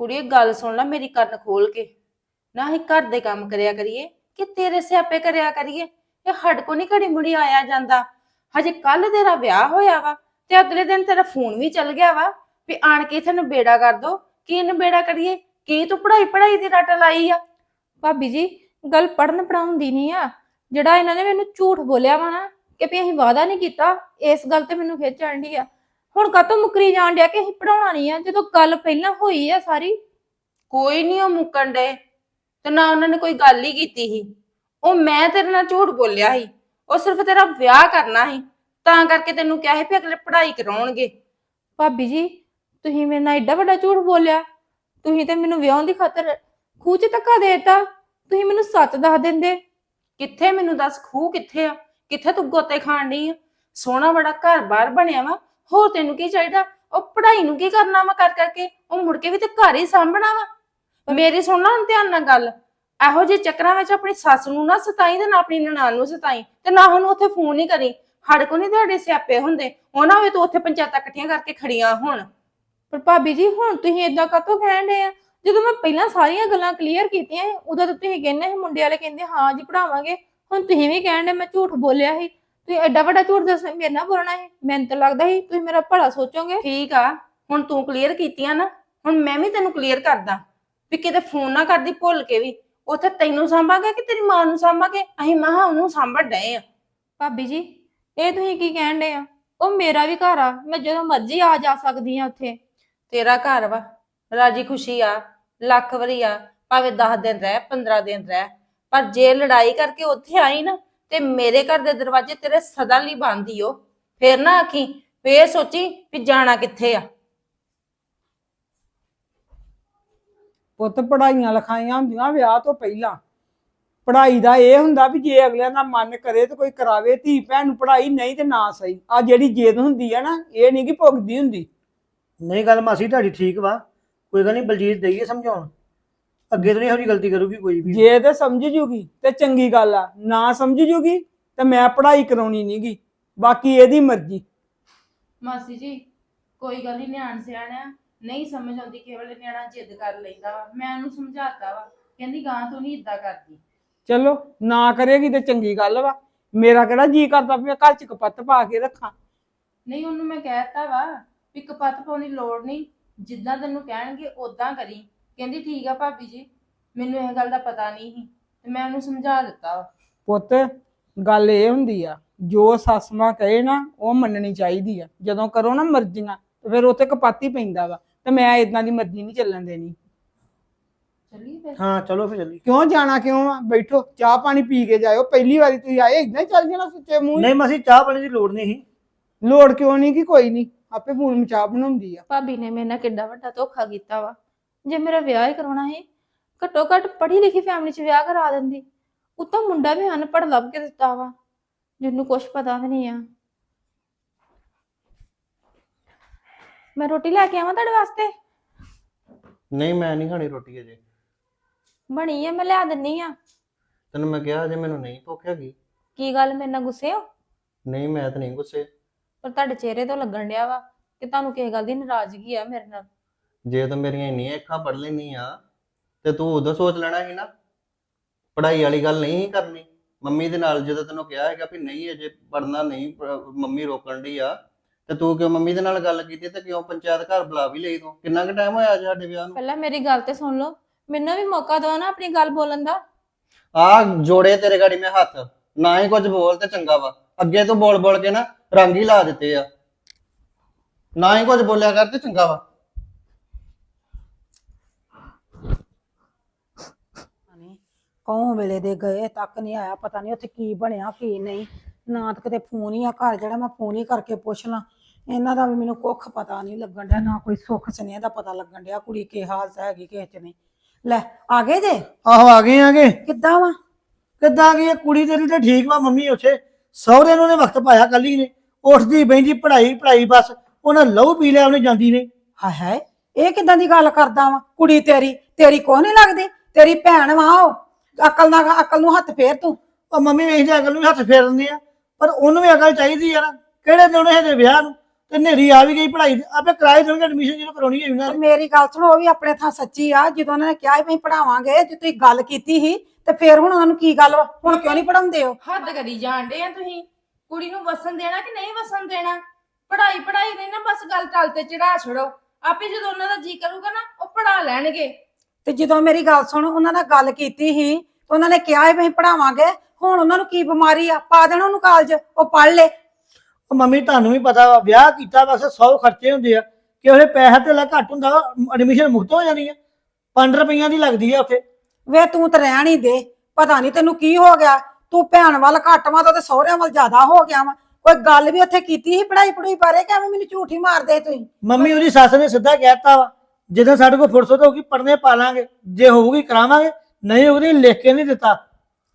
ਕੁੜੀਏ ਗੱਲ ਸੁਣ ਲੈ ਮੇਰੀ ਕੰਨ ਖੋਲ ਕੇ। ਨਾ ਹੀ ਘਰ ਦੇ ਕੰਮ ਕਰਿਆ ਕਰੀਏ ਕਿ ਤੇਰੇ ਸਿਆਪੇ ਕਰਿਆ ਕਰੀਏ। ਇਹ ਹੱਡ ਕੋ ਨਹੀਂ ਘੜੀ ਮੁੜੀ ਆਇਆ ਜਾਂਦਾ। ਹਜੇ ਕੱਲ ਤੇਰਾ ਵਿਆਹ ਹੋਇਆ ਵਾ ਤੇ ਅਗਲੇ ਦਿਨ ਤੇਰਾ ਫੋਨ ਵੀ ਚੱਲ ਗਿਆ ਵਾ ਵੀ ਆਣ ਕੇ ਇਥੇ ਨਬੇੜਾ ਕਰ ਦੋ। ਕੀ ਨਬੇੜਾ ਕਰੀਏ? ਕੀ ਤੂੰ ਪੜ੍ਹਾਈ ਪੜ੍ਹਾਈ ਦੀ ਰਟ ਲਾਈ ਆ? ਭਾਬੀ ਜੀ, ਗੱਲ ਪੜਨ ਪੜਾਉਣ ਦੀ ਨਹੀਂ ਆ। ਜਿਹੜਾ ਇਹਨਾਂ ਨੇ ਮੈਨੂੰ ਝੂਠ ਬੋਲਿਆ ਵਾ ਨਾ ਕਿ ਵੀ ਅਸੀਂ ਵਾਅਦਾ ਨਹੀਂ ਕੀਤਾ, ਇਸ ਗੱਲ ਤੇ ਮੈਨੂੰ ਖਿੱਚ ਚੜ੍ਹਦੀ ਆ। ਹੁਣ ਕਾਤੋਂ ਮੁਕਰੀ ਜਾਣ ਡਿਆ ਕਿ ਅਸੀਂ ਪੜਾਉਣਾ ਨਹੀਂ ਆ? ਜਦੋਂ ਗੱਲ ਪਹਿਲਾਂ ਹੋਈ ਆ ਸਾਰੀ। ਕੋਈ ਨਹੀਂ ਉਹ ਮੁੱਕਣ ਡੇ ਤੇ ਨਾ ਉਹਨਾਂ ਨੇ ਕੋਈ ਗੱਲ ਹੀ ਕੀਤੀ ਸੀ। ਉਹ ਮੈਂ ਤੇਰੇ ਨਾਲ ਝੂਠ ਬੋਲਿਆ ਸੀ। ਉਹ ਸਿਰਫ ਤੇਰਾ ਵਿਆਹ ਕਰਨਾ ਸੀ। ਤਾਂ ਕਰਕੇ ਤੈਨੂੰ ਕਿਹਾ ਸੀ ਵੀ ਅਗਲੇ ਪੜ੍ਹਾਈ ਕਰਾਉਣਗੇ। ਭਾਬੀ ਜੀ ਤੁਸੀਂ ਮੇਰੇ ਨਾਲ ਏਡਾ ਵੱਡਾ ਝੂਠ ਬੋਲਿਆ। ਤੁਸੀਂ ਤੇ ਮੈਨੂੰ ਵਿਆਹਣ ਦੀ ਖਾਤਰ ਖੂਹ 'ਚ ਧੱਕਾ ਦੇਤਾ। ਤੁਸੀਂ ਮੈਨੂੰ ਸੱਚ ਦੱਸ ਦਿੰਦੇ। ਕਿੱਥੇ ਮੈਨੂੰ ਦੱਸ? ਖੂਹ ਕਿੱਥੇ ਆ? ਕਿੱਥੇ ਤੂੰ ਗੋਤੇ ਖਾਣ ਡਈ ਆ? ਸੋਹਣਾ ਬੜਾ ਘਰ-ਬਾਰ ਬਣਿਆ ਵਾ। ਹੋਰ ਤੈਨੂੰ ਕੀ ਚਾਹੀਦਾ? ਉਹ ਪੜ੍ਹਾਈ ਨੂੰ ਕੀ ਕਰਨਾ ਵਾ ਕਰ ਕਰਕੇ? ਉਹ ਮੁੜ ਕੇ ਵੀ ਤੇ ਘਰ ਹੀ ਸਾਂਭਣਾ ਵਾ। ਮੇਰੀ ਸੁਣਨਾ ਹੁਣ ਧਿਆਨ ਨਾਲ ਗੱਲ। ਇਹੋ ਜਿਹੇ ਚੱਕਰਾਂ ਵਿੱਚ ਆਪਣੀ ਸੱਸ ਨੂੰ ਨਾ ਸਤਾਈ ਤੇ ਨਾ ਆਪਣੀ ਨਨਾਣ ਨੂੰ ਸਤਾਈ ਤੇ ਨਾ ਉਹਨੂੰ ਉੱਥੇ ਫੋਨ ਹੀ ਕਰੀ। ਹੜ ਕੋ ਨਹੀਂ ਤੁਹਾਡੇ ਸਿਆਪੇ ਹੁੰਦੇ। ਉਹਨਾਂ ਹੋਏ ਤੂੰ ਉੱਥੇ ਪੰਚਾਇਤਾਂ ਇਕੱਠੀਆਂ ਕਰਕੇ ਖੜੀਆਂ ਹੁਣ। ਪਰ ਭਾਬੀ ਜੀ ਹੁਣ ਤੁਸੀਂ ਏਦਾਂ ਕਾਤੋਂ ਕਹਿਣ ਡਏ ਆ? ਜਦੋਂ ਮੈਂ ਪਹਿਲਾਂ ਸਾਰੀਆਂ ਗੱਲਾਂ ਕਲੀਅਰ ਕੀਤੀਆਂ ਸੀ, ਉਦੋਂ ਤਾਂ ਤੁਸੀਂ ਕਹਿੰਦੇ ਸੀ ਮੁੰਡੇ ਵਾਲੇ ਕਹਿੰਦੇ ਹਾਂ ਜੀ ਪੜਾਵਾਂਗੇ ਹੁਣ ਤੁਸੀਂ ਵੀ ਕਹਿਣ ਡਏ ਮੈਂ ਝੂਠ ਬੋਲਿਆ ਸੀ। ਤੁਸੀਂ ਐਡਾ ਵੱਡਾ ਝੂਠ ਦੱਸ ਮੇਰੇ ਨਾਲ ਬੋਲਣਾ ਹੈ ਮੈਨੂੰ ਤਾਂ ਲੱਗਦਾ ਸੀ ਤੁਸੀਂ ਮੇਰਾ ਭਲਾ ਸੋਚੋਗੇ। ਠੀਕ ਆ ਹੁਣ ਤੂੰ ਕਲੀਅਰ ਕੀਤੀਆਂ ਨਾ ਹੁਣ ਮੈਂ ਵੀ ਤੈਨੂੰ ਕਲੀਅਰ ਕਰਦਾ। ਵੀ ਕਿਤੇ ਫੋਨ ਨਾ ਕਰਦੀ ਭੁੱਲ ਕੇ ਵੀ। ਉੱਥੇ ਤੈਨੂੰ ਸਾਂਭਾਂਗੇ ਕਿ ਤੇਰੀ ਮਾਂ ਨੂੰ ਸਾਂਭਾਂਗੇ? ਅਸੀਂ ਮਹਾ ਉਹਨੂੰ ਸਾਂਭਣ ਡਏ ਆ। ਭਾਬੀ ਜੀ ਇਹ ਤੁਸੀਂ ਕੀ ਕਹਿਣ ਡਏ ਆ? ਉਹ ਮੇਰਾ ਵੀ ਘਰ ਆ ਮੈਂ ਜਦੋਂ ਮਰਜ਼ੀ ਆ ਜਾ ਸਕਦੀ ਆ ਉੱਥੇ। ਤੇਰਾ ਘਰ ਵਾ ਰਾਜੀ ਖੁਸ਼ੀ ਆ ਲੱਖ ਵਾਰੀ ਆ ਭਾਵੇਂ 10 ਦਿਨ ਰਹਿ 15 ਦਿਨ ਰਹਿ। ਪਰ ਜੇ ਲੜਾਈ ਕਰਕੇ ਉੱਥੇ ਆਈ ਨਾ ਤੇ ਮੇਰੇ ਘਰ ਦੇ ਦਰਵਾਜ਼ੇ ਤੇਰੇ ਸਦਾ ਲਈ ਬੰਦ ਹੀ ਹੋ ਫੇਰ ਨਾ ਆਖੀ ਫੇਰ ਸੋਚੀ ਵੀ ਜਾਣਾ ਕਿੱਥੇ ਆ। ਪੁੱਤ ਪੜਾਈਆਂ ਲਿਖਾਈਆਂ ਹੁੰਦੀਆਂ ਵਿਆਹ ਤੋਂ ਪਹਿਲਾਂ। ਪੜ੍ਹਾਈ ਦਾ ਇਹ ਹੁੰਦਾ ਵੀ ਜੇ ਅਗਲਿਆਂ ਦਾ ਮਨ ਕਰੇ ਤੇ ਕੋਈ ਕਰਾਵੇ ਧੀ ਭੈਣ ਨੂੰ ਪੜ੍ਹਾਈ ਨਹੀਂ ਤੇ ਨਾ ਸਹੀ। ਆ ਜਿਹੜੀ ਜੇਦ ਹੁੰਦੀ ਆ ਨਾ ਇਹ ਨਹੀਂ ਕਿ ਭੁਗਦੀ ਹੁੰਦੀ। ਨਹੀਂ ਗੱਲ ਮਾਸੀ ਤੁਹਾਡੀ ਠੀਕ ਵਾ। ਕੋਈ ਗੱਲ ਨਹੀਂ ਬਲਜੀਤ ਦੇਈਏ ਸਮਝਾਉਣ। ਅੱਗੇ ਤੋਂ ਨਹੀਂ ਇਹੋ ਜਿਹੀ ਗਲਤੀ ਕਰੂਗੀ ਕੋਈ ਵੀ। ਜੇ ਤੇ ਸਮਝ ਜੂਗੀ ਤੇ ਚੰਗੀ ਗੱਲ ਆ। ਨਾ ਸਮਝ ਜੂਗੀ ਤੇ ਮੈਂ ਪੜ੍ਹਾਈ ਕਰਾਉਣੀ ਨਹੀਂਗੀ ਬਾਕੀ ਇਹਦੀ ਮਰਜ਼ੀ। ਮਾਸੀ ਜੀ ਕੋਈ ਗੱਲ ਨਹੀਂ ਨਿਆਣ ਸਿਆਣਾ ਨਹੀਂ ਸਮਝ ਆਉਂਦੀ ਕੇਵਲ ਨਿਆਣਾ ਜਿੱਦ ਕਰ ਲੈਂਦਾ ਵਾ। ਮੈਂ ਉਹਨੂੰ ਸਮਝਾਤਾ ਵਾ। ਕਹਿੰਦੀ ਗਾਂ ਤੂੰ ਨਹੀਂ ਇਦਾਂ ਕਰਦੀ। ਚਲੋ ਨਾ ਕਰੇਗੀ ਤੇ ਚੰਗੀ ਗੱਲ ਵਾ। ਮੇਰਾ ਕਿਹੜਾ ਜੀ ਕਰਦਾ ਵੀ ਮੈਂ ਘਰ ਚ ਕਪੱਤ ਪਾ ਕੇ ਰੱਖਾਂ। ਨਹੀਂ ਉਹਨੂੰ ਮੈਂ ਕਹਿਤਾ ਵਾ ਵੀ ਕਪੱਤ ਪਾਉਣ ਦੀ ਲੋੜ ਨਹੀਂ ਜਿੱਦਾਂ ਤੈਨੂੰ ਕਹਿਣਗੇ ਉਦਾਂ ਕਰੀ। ਕਹਿੰਦੀ ਠੀਕ ਆ ਭਾਬੀ ਜੀ ਮੈਨੂੰ ਇਹ ਗੱਲ ਦਾ ਪਤਾ ਨਹੀਂ ਸੀ ਤੇ ਮੈਂ ਉਹਨੂੰ ਸਮਝਾ ਦਿੱਤਾ ਵਾ। ਪੁੱਤ ਗੱਲ ਇਹ ਹੁੰਦੀ ਆ ਜੋ ਸੱਸ ਮਾਂ ਕਹੇ ਨਾ ਉਹ ਮੰਨਣੀ ਚਾਹੀਦੀ ਆ। ਜਦੋਂ ਕਰੋ ਨਾ ਮਰਜ਼ੀਆਂ ਤੇ ਫਿਰ ਉੱਥੇ ਕਪਾਤੀ ਪੈਂਦਾ ਵਾ ਤੇ ਮੈਂ ਇਦਾਂ ਦੀ ਮਰਜ਼ੀ ਨਹੀਂ ਚੱਲਣ ਦੇਣੀ। ਚੱਲੀ ਫਿਰ? ਹਾਂ ਚਲੋ ਫਿਰ ਜਲਦੀ ਕਿਉਂ ਜਾਣਾ ਕਿਉਂ ਆ? ਬੈਠੋ ਚਾਹ ਪਾਣੀ ਪੀ ਕੇ ਜਾਇਓ। ਪਹਿਲੀ ਵਾਰੀ ਤੁਸੀਂ ਆਏ ਇਦਾਂ ਹੀ ਚੱਲ ਜਾਣਾ ਸੁੱਚੇ ਮੂੰਹ ਹੀ। ਨਹੀਂ ਮਾਸੀ ਚਾਹ ਪਾਣੀ ਦੀ ਲੋੜ ਨਹੀਂ ਸੀ। ਲੋੜ ਕਿਉਂ ਨਹੀਂ ਕਿ ਕੋਈ ਨਹੀਂ ਆਪੇ ਫੋਨ ਚਾਹ ਬਣਾਉਂਦੀ ਆ। ਭਾਬੀ ਨੇ ਮੇਰੇ ਨਾਲ ਕਿੱਡਾ ਵੱਡਾ ਧੋਖਾ ਕੀਤਾ ਵਾ। ਜੇ ਮੇਰਾ ਵਿਆਹ ਹੀ ਕਰਾਉਣਾ ਸੀ ਘੱਟੋ ਘੱਟ ਪੜ੍ਹੀ ਲਿਖੀ ਫੈਮਿਲੀ 'ਚ ਵਿਆਹ ਕਰਾ ਦਿੰਦੀ। ਉਤੋਂ ਮੁੰਡਾ ਵੀ ਅਨਪੜ੍ਹ ਲੱਭ ਕੇ ਦਿੱਤਾ ਵਾ ਜਿਹਨੂੰ ਕੁਝ ਪਤਾ ਵੀ ਨਹੀਂ ਆ। ਮੈਂ ਰੋਟੀ ਲੈ ਕੇ ਆਵਾਂ ਤੁਹਾਡੇ ਵਾਸਤੇ? ਨਹੀਂ ਮੈਂ ਨਹੀਂ ਖਾਣੀ ਰੋਟੀ ਅਜੇ। ਬਣੀ ਆ ਮੈਂ ਲਿਆ ਦਿੰਨੀ ਆ। ਤੈਨੂੰ ਮੈਂ ਕਿਹਾ ਅਜੇ ਮੈਨੂੰ ਨਹੀਂ ਭੁੱਖ ਹੈਗੀ। ਕੀ ਗੱਲ ਮੇਰੇ ਨਾਲ ਗੁੱਸੇ ਹੋ? ਨਹੀਂ ਮੈਂ ਤਾਂ ਨਹੀਂ ਗੁੱਸੇ। ਪਰ ਤੁਹਾਡੇ ਚਿਹਰੇ ਤੋਂ ਲੱਗਣ ਡਿਆ ਵਾ ਕਿ ਤੁਹਾਨੂੰ ਕਿਸੇ ਗੱਲ ਦੀ ਨਾਰਾਜ਼ਗੀ ਆ ਮੇਰੇ ਨਾਲ। ਜੇ ਤੂੰ ਮੇਰੀਆਂ ਇੰਨੀਆਂ ਅੱਖਾਂ ਪੜ ਲੈਣੀ ਆ ਤੇ ਤੂੰ ਉਦੋਂ ਸੋਚ ਲੈਣਾ ਸੀ ਨਾ ਪੜ੍ਹਾਈ ਵਾਲੀ ਗੱਲ ਨਹੀਂ ਸੀ ਕਰਨੀ। ਮੰਮੀ ਦੇ ਨਾਲ ਜਦੋਂ ਤੈਨੂੰ ਕਿਹਾ ਹੈਗਾ ਵੀ ਨਹੀਂ ਅਜੇ ਪੜਨਾ ਨਹੀਂ ਪ- ਮੰਮੀ ਰੋਕਣ ਦੀ ਆ ਤੇ ਤੂੰ ਕਿਉਂ ਮੰਮੀ ਦੇ ਨਾਲ ਗੱਲ ਕੀਤੀ ਤੇ ਕਿਉਂ ਪੰਚਾਇਤ ਘਰ ਬੁਲਾ ਵੀ ਲਈ ਤੂੰ? ਕਿੰਨਾ ਕੁ ਟਾਈਮ ਹੋਇਆ ਅੱਜ ਸਾਡੇ ਵਿਆਹ ਨੂੰ? ਪਹਿਲਾਂ ਮੇਰੀ ਗੱਲ ਤੇ ਸੁਣ ਲਓ। ਮੈਨੂੰ ਵੀ ਮੌਕਾ ਦਿਓ ਨਾ ਆਪਣੀ ਗੱਲ ਬੋਲਣ ਦਾ। ਆ ਜੋੜੇ ਤੇਰੇ ਗਾੜੀ ਮੈਂ ਹੱਥ ਨਾ ਹੀ ਕੁਝ ਬੋਲ ਤੇ ਚੰਗਾ ਵਾ। ਅੱਗੇ ਤੋਂ ਬੋਲ ਬੋਲ ਕੇ ਨਾ ਰੰਗ ਹੀ ਲਾ ਦਿੱਤੇ ਆ। ਨਾ ਹੀ ਕੁਝ ਬੋਲਿਆ ਕਰ ਤੇ ਚੰਗਾ ਵਾ ਨਹੀਂ ਕੌਂ ਵੇਲੇ ਦੇ ਗਏ ਤੱਕ ਨਹੀਂ ਆਇਆ ਪਤਾ ਨਹੀਂ ਉੱਥੇ ਕੀ ਬਣਿਆ ਕੀ ਨਹੀਂ। ਨਾ ਤਾਂ ਕਿਤੇ ਫੋਨ ਹੀ ਆ ਘਰ ਜਿਹੜਾ ਮੈਂ ਫੋਨ ਹੀ ਕਰਕੇ ਪੁੱਛ ਲਾਂ। ਇਹਨਾਂ ਦਾ ਵੀ ਮੈਨੂੰ ਕੁੱਖ ਪਤਾ ਨਹੀਂ ਲੱਗਣ ਡਿਆ ਨਾ ਕੋਈ ਸੁੱਖ ਸੁਨੇਹ ਦਾ ਪਤਾ ਲੱਗਣ ਡਿਆ ਕੁੜੀ ਕੀ ਹਾਲਤ ਹੈਗੀ ਕਿਸੇ ਚ ਨਹੀਂ। ਲੈ ਆ ਗਏ ਜੇ? ਆਹੋ ਆ ਗਏ ਆਗੇ ਕਿੱਦਾਂ ਵਾ? ਕਿੱਦਾਂ ਗਈ? ਕੁੜੀ ਤੇਰੀ ਤੇ ਠੀਕ ਵਾ ਮੰਮੀ ਉੱਥੇ। ਸਹੁਰੇ ਨੂੰ ਨੇ ਵਕਤ ਪਾਇਆ ਕੱਲੀ ਨੇ। ਉੱਠਦੀ ਬੈਂਦੀ ਪੜ੍ਹਾਈ ਪੜ੍ਹਾਈ ਬਸ। ਉਹਨਾਂ ਲਹੂ ਪੀ ਲਿਆ ਉਹਨੇ ਜਾਂਦੀ ਨੇ ਹਾਏ ਹਾਏ ਇਹ ਕਿੱਦਾਂ ਦੀ ਗੱਲ ਕਰਦਾ ਵਾ? ਕੁੜੀ ਤੇਰੀ ਤੇਰੀ ਕੋ ਨਹੀਂ ਲੱਗਦੀ? ਤੇਰੀ ਭੈਣ ਵਾ ਉਹ। ਅਕਲ ਨਾਲ ਅਕਲ ਨੂੰ ਹੱਥ ਫੇਰ ਤੂੰ। ਉਹ ਮੰਮੀ ਵੇਖਦੇ ਅਕਲ ਨੂੰ ਵੀ ਹੱਥ ਫੇਰ ਦਿੰਦੇ ਆ। ਪਰ ਉਹਨੂੰ ਵੀ ਅਕਲ ਚਾਹੀਦੀ ਆ ਨਾ ਕਿਹੜੇ ਦਿਨ ਇਹਦੇ ਵਿਆਹ ਨੂੰ? ਤੇ ਨੇਰੀ ਆ ਵੀ ਗਈ ਪੜ੍ਹਾਈ ਦੀ, ਆਪੇ ਕਰਾਏ ਦੇਣਗੇ ਐਡਮਿਸ਼ਨ ਜਦੋਂ ਕਰਾਉਣੀ ਹੈ ਉਹਨਾਂ ਨੇ। ਮੇਰੀ ਗੱਲ ਸੁਣੋ ਉਹ ਵੀ ਆਪਣੇ ਥਾਂ ਸੱਚੀ ਆ। ਜਦੋਂ ਉਹਨਾਂ ਨੇ ਕਿਹਾ ਸੀ ਵੀ ਪੜਾਵਾਂਗੇ ਜੇ ਤੁਸੀਂ ਗੱਲ ਕੀਤੀ ਸੀ ਤੇ ਫਿਰ ਹੁਣ ਉਹਨਾਂ ਨੂੰ ਕੀ ਗੱਲ ਵਾ? ਹੁਣ ਕਿਉਂ ਨਹੀਂ ਪੜਾਉਂਦੇ ਹੋ ਹੱਦ ਕਰੀ ਜਾਣਦੇ ਆ ਤੁਸੀਂ। ਕੁੜੀ ਨੂੰ ਵਸਣ ਦੇਣਾ ਕਿ ਨਹੀਂ ਵਸਣ ਦੇਣਾ? ਪੜ੍ਹਾਈ ਪੜ੍ਹਾਈ ਨਹੀਂ ਨਾ ਬਸ ਗੱਲ ਟਲ ਤੇ ਚੜਾ ਛੜੋ ਆਪੇ ਜਦੋਂ ਉਹਨਾਂ ਦਾ ਜੀ ਕਰੂਗਾ ਨਾ ਉਹ ਪੜਾ ਲੈਣਗੇ। ਤੇ ਜਦੋਂ ਮੇਰੀ ਗੱਲ ਸੁਣ ਉਹਨਾਂ ਨਾਲ ਗੱਲ ਕੀਤੀ ਸੀ ਤੇ ਉਹਨਾਂ ਨੇ ਕਿਹਾ ਸੀ ਵੀ ਅਸੀਂ ਪੜਾਵਾਂਗੇ ਹੁਣ ਉਹਨਾਂ ਨੂੰ ਕੀ ਬਿਮਾਰੀ ਆ? ਪਾ ਦੇਣਾ ਉਹਨੂੰ ਕਾਲਜ ਉਹ ਪੜ ਲੇ। ਉਹ ਮੰਮੀ ਤੁਹਾਨੂੰ ਵੀ ਪਤਾ ਵਾ ਵਿਆਹ ਕੀਤਾ ਬਸ 100 ਖਰਚੇ ਹੁੰਦੇ ਆ। ਕਿ ਉਹਦੇ ਪੈਸਾ ਤੇ ਘੱਟ ਹੁੰਦਾ ਐਡਮਿਸ਼ਨ ਮੁਫਤ ਹੋ ਜਾਣੀ ਆ। 5 ਰੁਪਈਆਂ ਦੀ ਲੱਗਦੀ ਆ ਉੱਥੇ। ਵੇ ਤੂੰ ਤਾਂ ਰਹਿਣ ਹੀ ਦੇ ਪਤਾ ਨਹੀਂ ਤੈਨੂੰ ਕੀ ਹੋ ਗਿਆ। ਤੂੰ ਭੈਣ ਵੱਲ ਘੱਟ ਵਾ ਤੇ ਸਹੁਰਿਆਂ ਵੱਲ ਜ਼ਿਆਦਾ ਹੋ ਗਿਆ ਵਾ। ਕੋਈ ਗੱਲ ਵੀ ਉੱਥੇ ਕੀਤੀ ਸੀ ਪੜਾਈ ਪੜੂਈ ਬਾਰੇ ਕਿ ਐਵੇਂ ਮੈਨੂੰ ਝੂਠੀ ਮਾਰਦੇ ਤੁਸੀਂ? ਮੰਮੀ ਉਹਦੀ ਸੱਸ ਨੇ ਸਿੱਧਾ ਕਹਿਤਾ ਵਾ ਜਦੋਂ ਸਾਡੇ ਕੋਲ ਫੁਰਸਤ ਹੋਊਗੀ ਪੜਨੇ ਪਾ ਲਾਂਗੇ ਜੇ ਹੋਊਗੀ ਕਰਾਵਾਂਗੇ ਨਹੀਂ ਹੋਊਗੀ ਲਿਖ ਕੇ ਨਹੀਂ ਦਿੱਤਾ।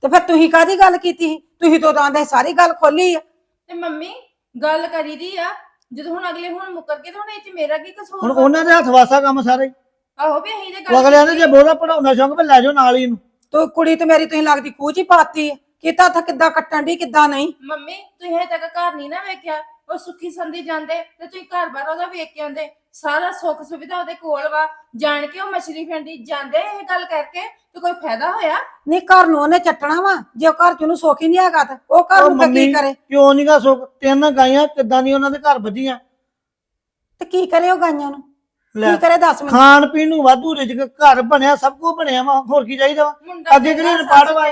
ਤੇ ਫਿਰ ਤੁਸੀਂ ਕਾਦੀ ਗੱਲ ਕੀਤੀ ਸੀ? ਤੁਸੀਂ ਤਾਂ ਆਂਦੇ ਸਾਰੀ ਗੱਲ ਖੋਲੀ ਆ। ਤੇ ਮੰਮੀ ਗੱਲ ਕਰੀਦੀ ਆ। ਜਦੋਂ ਹੁਣ ਅਗਲੇ ਹੁਣ ਮੁੱਕਰ ਗਏ ਤਾਂ ਹੁਣ ਇਹ ਚ ਮੇਰਾ ਕੀ ਕਸੂਰ ਹੁਣ ਵਾ? ਉਹਨਾਂ ਦੇ ਹੱਥ ਵਾਸਾ ਕੰਮ ਸਾਰੇ। ਹੀ। ਆਹੋ ਵੀ ਅਸੀਂ ਤੇ ਉਹ ਗੱਲ ਅਗਲੇ ਨੇ ਜੇ। ਬੋਲਾ ਪੜਾਉਣਾ ਸ਼ੌਂਕ ਵੀ ਲੈ ਜਾਓ ਨਾਲ ਹੀ ਇਹਨੂੰ। ਤੂੰ ਕੁੜੀ ਤੇ ਮੇਰੀ ਤੁਸੀਂ ਲੱਗਦੀ ਖੂਹ ਚ ਹੀ ਪਾਤੀ ਆ। ਕੀਤਾ ਤਾਂ ਕਿੱਦਾਂ ਕੱਟਣ ਦੀ ਕਿੱਦਾਂ ਨਹੀਂ? ਮੰਮੀ ਤੁਸੀਂ ਹਜੇ ਤੱਕ ਘਰ ਨਹੀਂ ਨਾ ਵੇਖਿਆ। ਉਹ ਸੁੱਖੀ ਸੰਦੀ ਜਾਂਦੇ ਤੇ ਤੁਸੀਂ ਘਰ ਬਾਰ ਉਹਦਾ ਵੇਖ ਕੇ ਆਉਂਦੇ। ਸਾਰਾ ਸੁੱਖ ਸੁਵਿਧਾ ਉਹਦੇ ਕੋਲ ਵਾ। ਜਾਣ ਕੇ ਉਹ ਮਛਲੀ ਫੰਡੀ ਜਾਂਦੇ ਇਹ ਗੱਲ ਕਰਕੇ ਤੇ ਕੋਈ ਫਾਇਦਾ ਹੋਇਆ? ਨਹੀਂ ਘਰ ਨੂੰ ਉਹਨੇ ਚੱਟਣਾ ਵਾ। ਜੇ ਉਹ ਘਰ ਚ ਉਹਨੂੰ ਸੁੱਖ ਹੀ ਨਹੀਂ ਹੈਗਾ ਤਾਂ ਉਹ ਘਰ ਉਹ ਨੂੰ ਕੀ ਮੰਮੀ ਕਰੇ? ਕਿਉਂ ਨੀਗਾ ਸੁੱਖ? ਤਿੰਨ ਗਾਈਆਂ ਕਿੱਦਾਂ ਦੀ ਉਹਨਾਂ ਦੇ ਘਰ ਵੱਜੀਆਂ ਤੇ ਕੀ ਕਰੇ ਉਹ ਗਾਈਆਂ ਨੂੰ? ਲੈ ਕੀ ਕਰੇ ਦੱਸ ਮੈਨੂੰ? ਖਾਣ ਪੀਣ ਨੂੰ ਵਾਧੂ ਰਿਜਕ ਘਰ ਬਣਿਆ ਸਭ ਕੁਝ ਬਣਿਆ ਵਾ। ਹੋਰ ਕੀ ਚਾਹੀਦਾ ਵਾ? ਮੁੰਡਾ ਅੱਗੇ ਕਿਹੜੀ ਸੱਸ ਪੜ੍ਹ ਵਾ?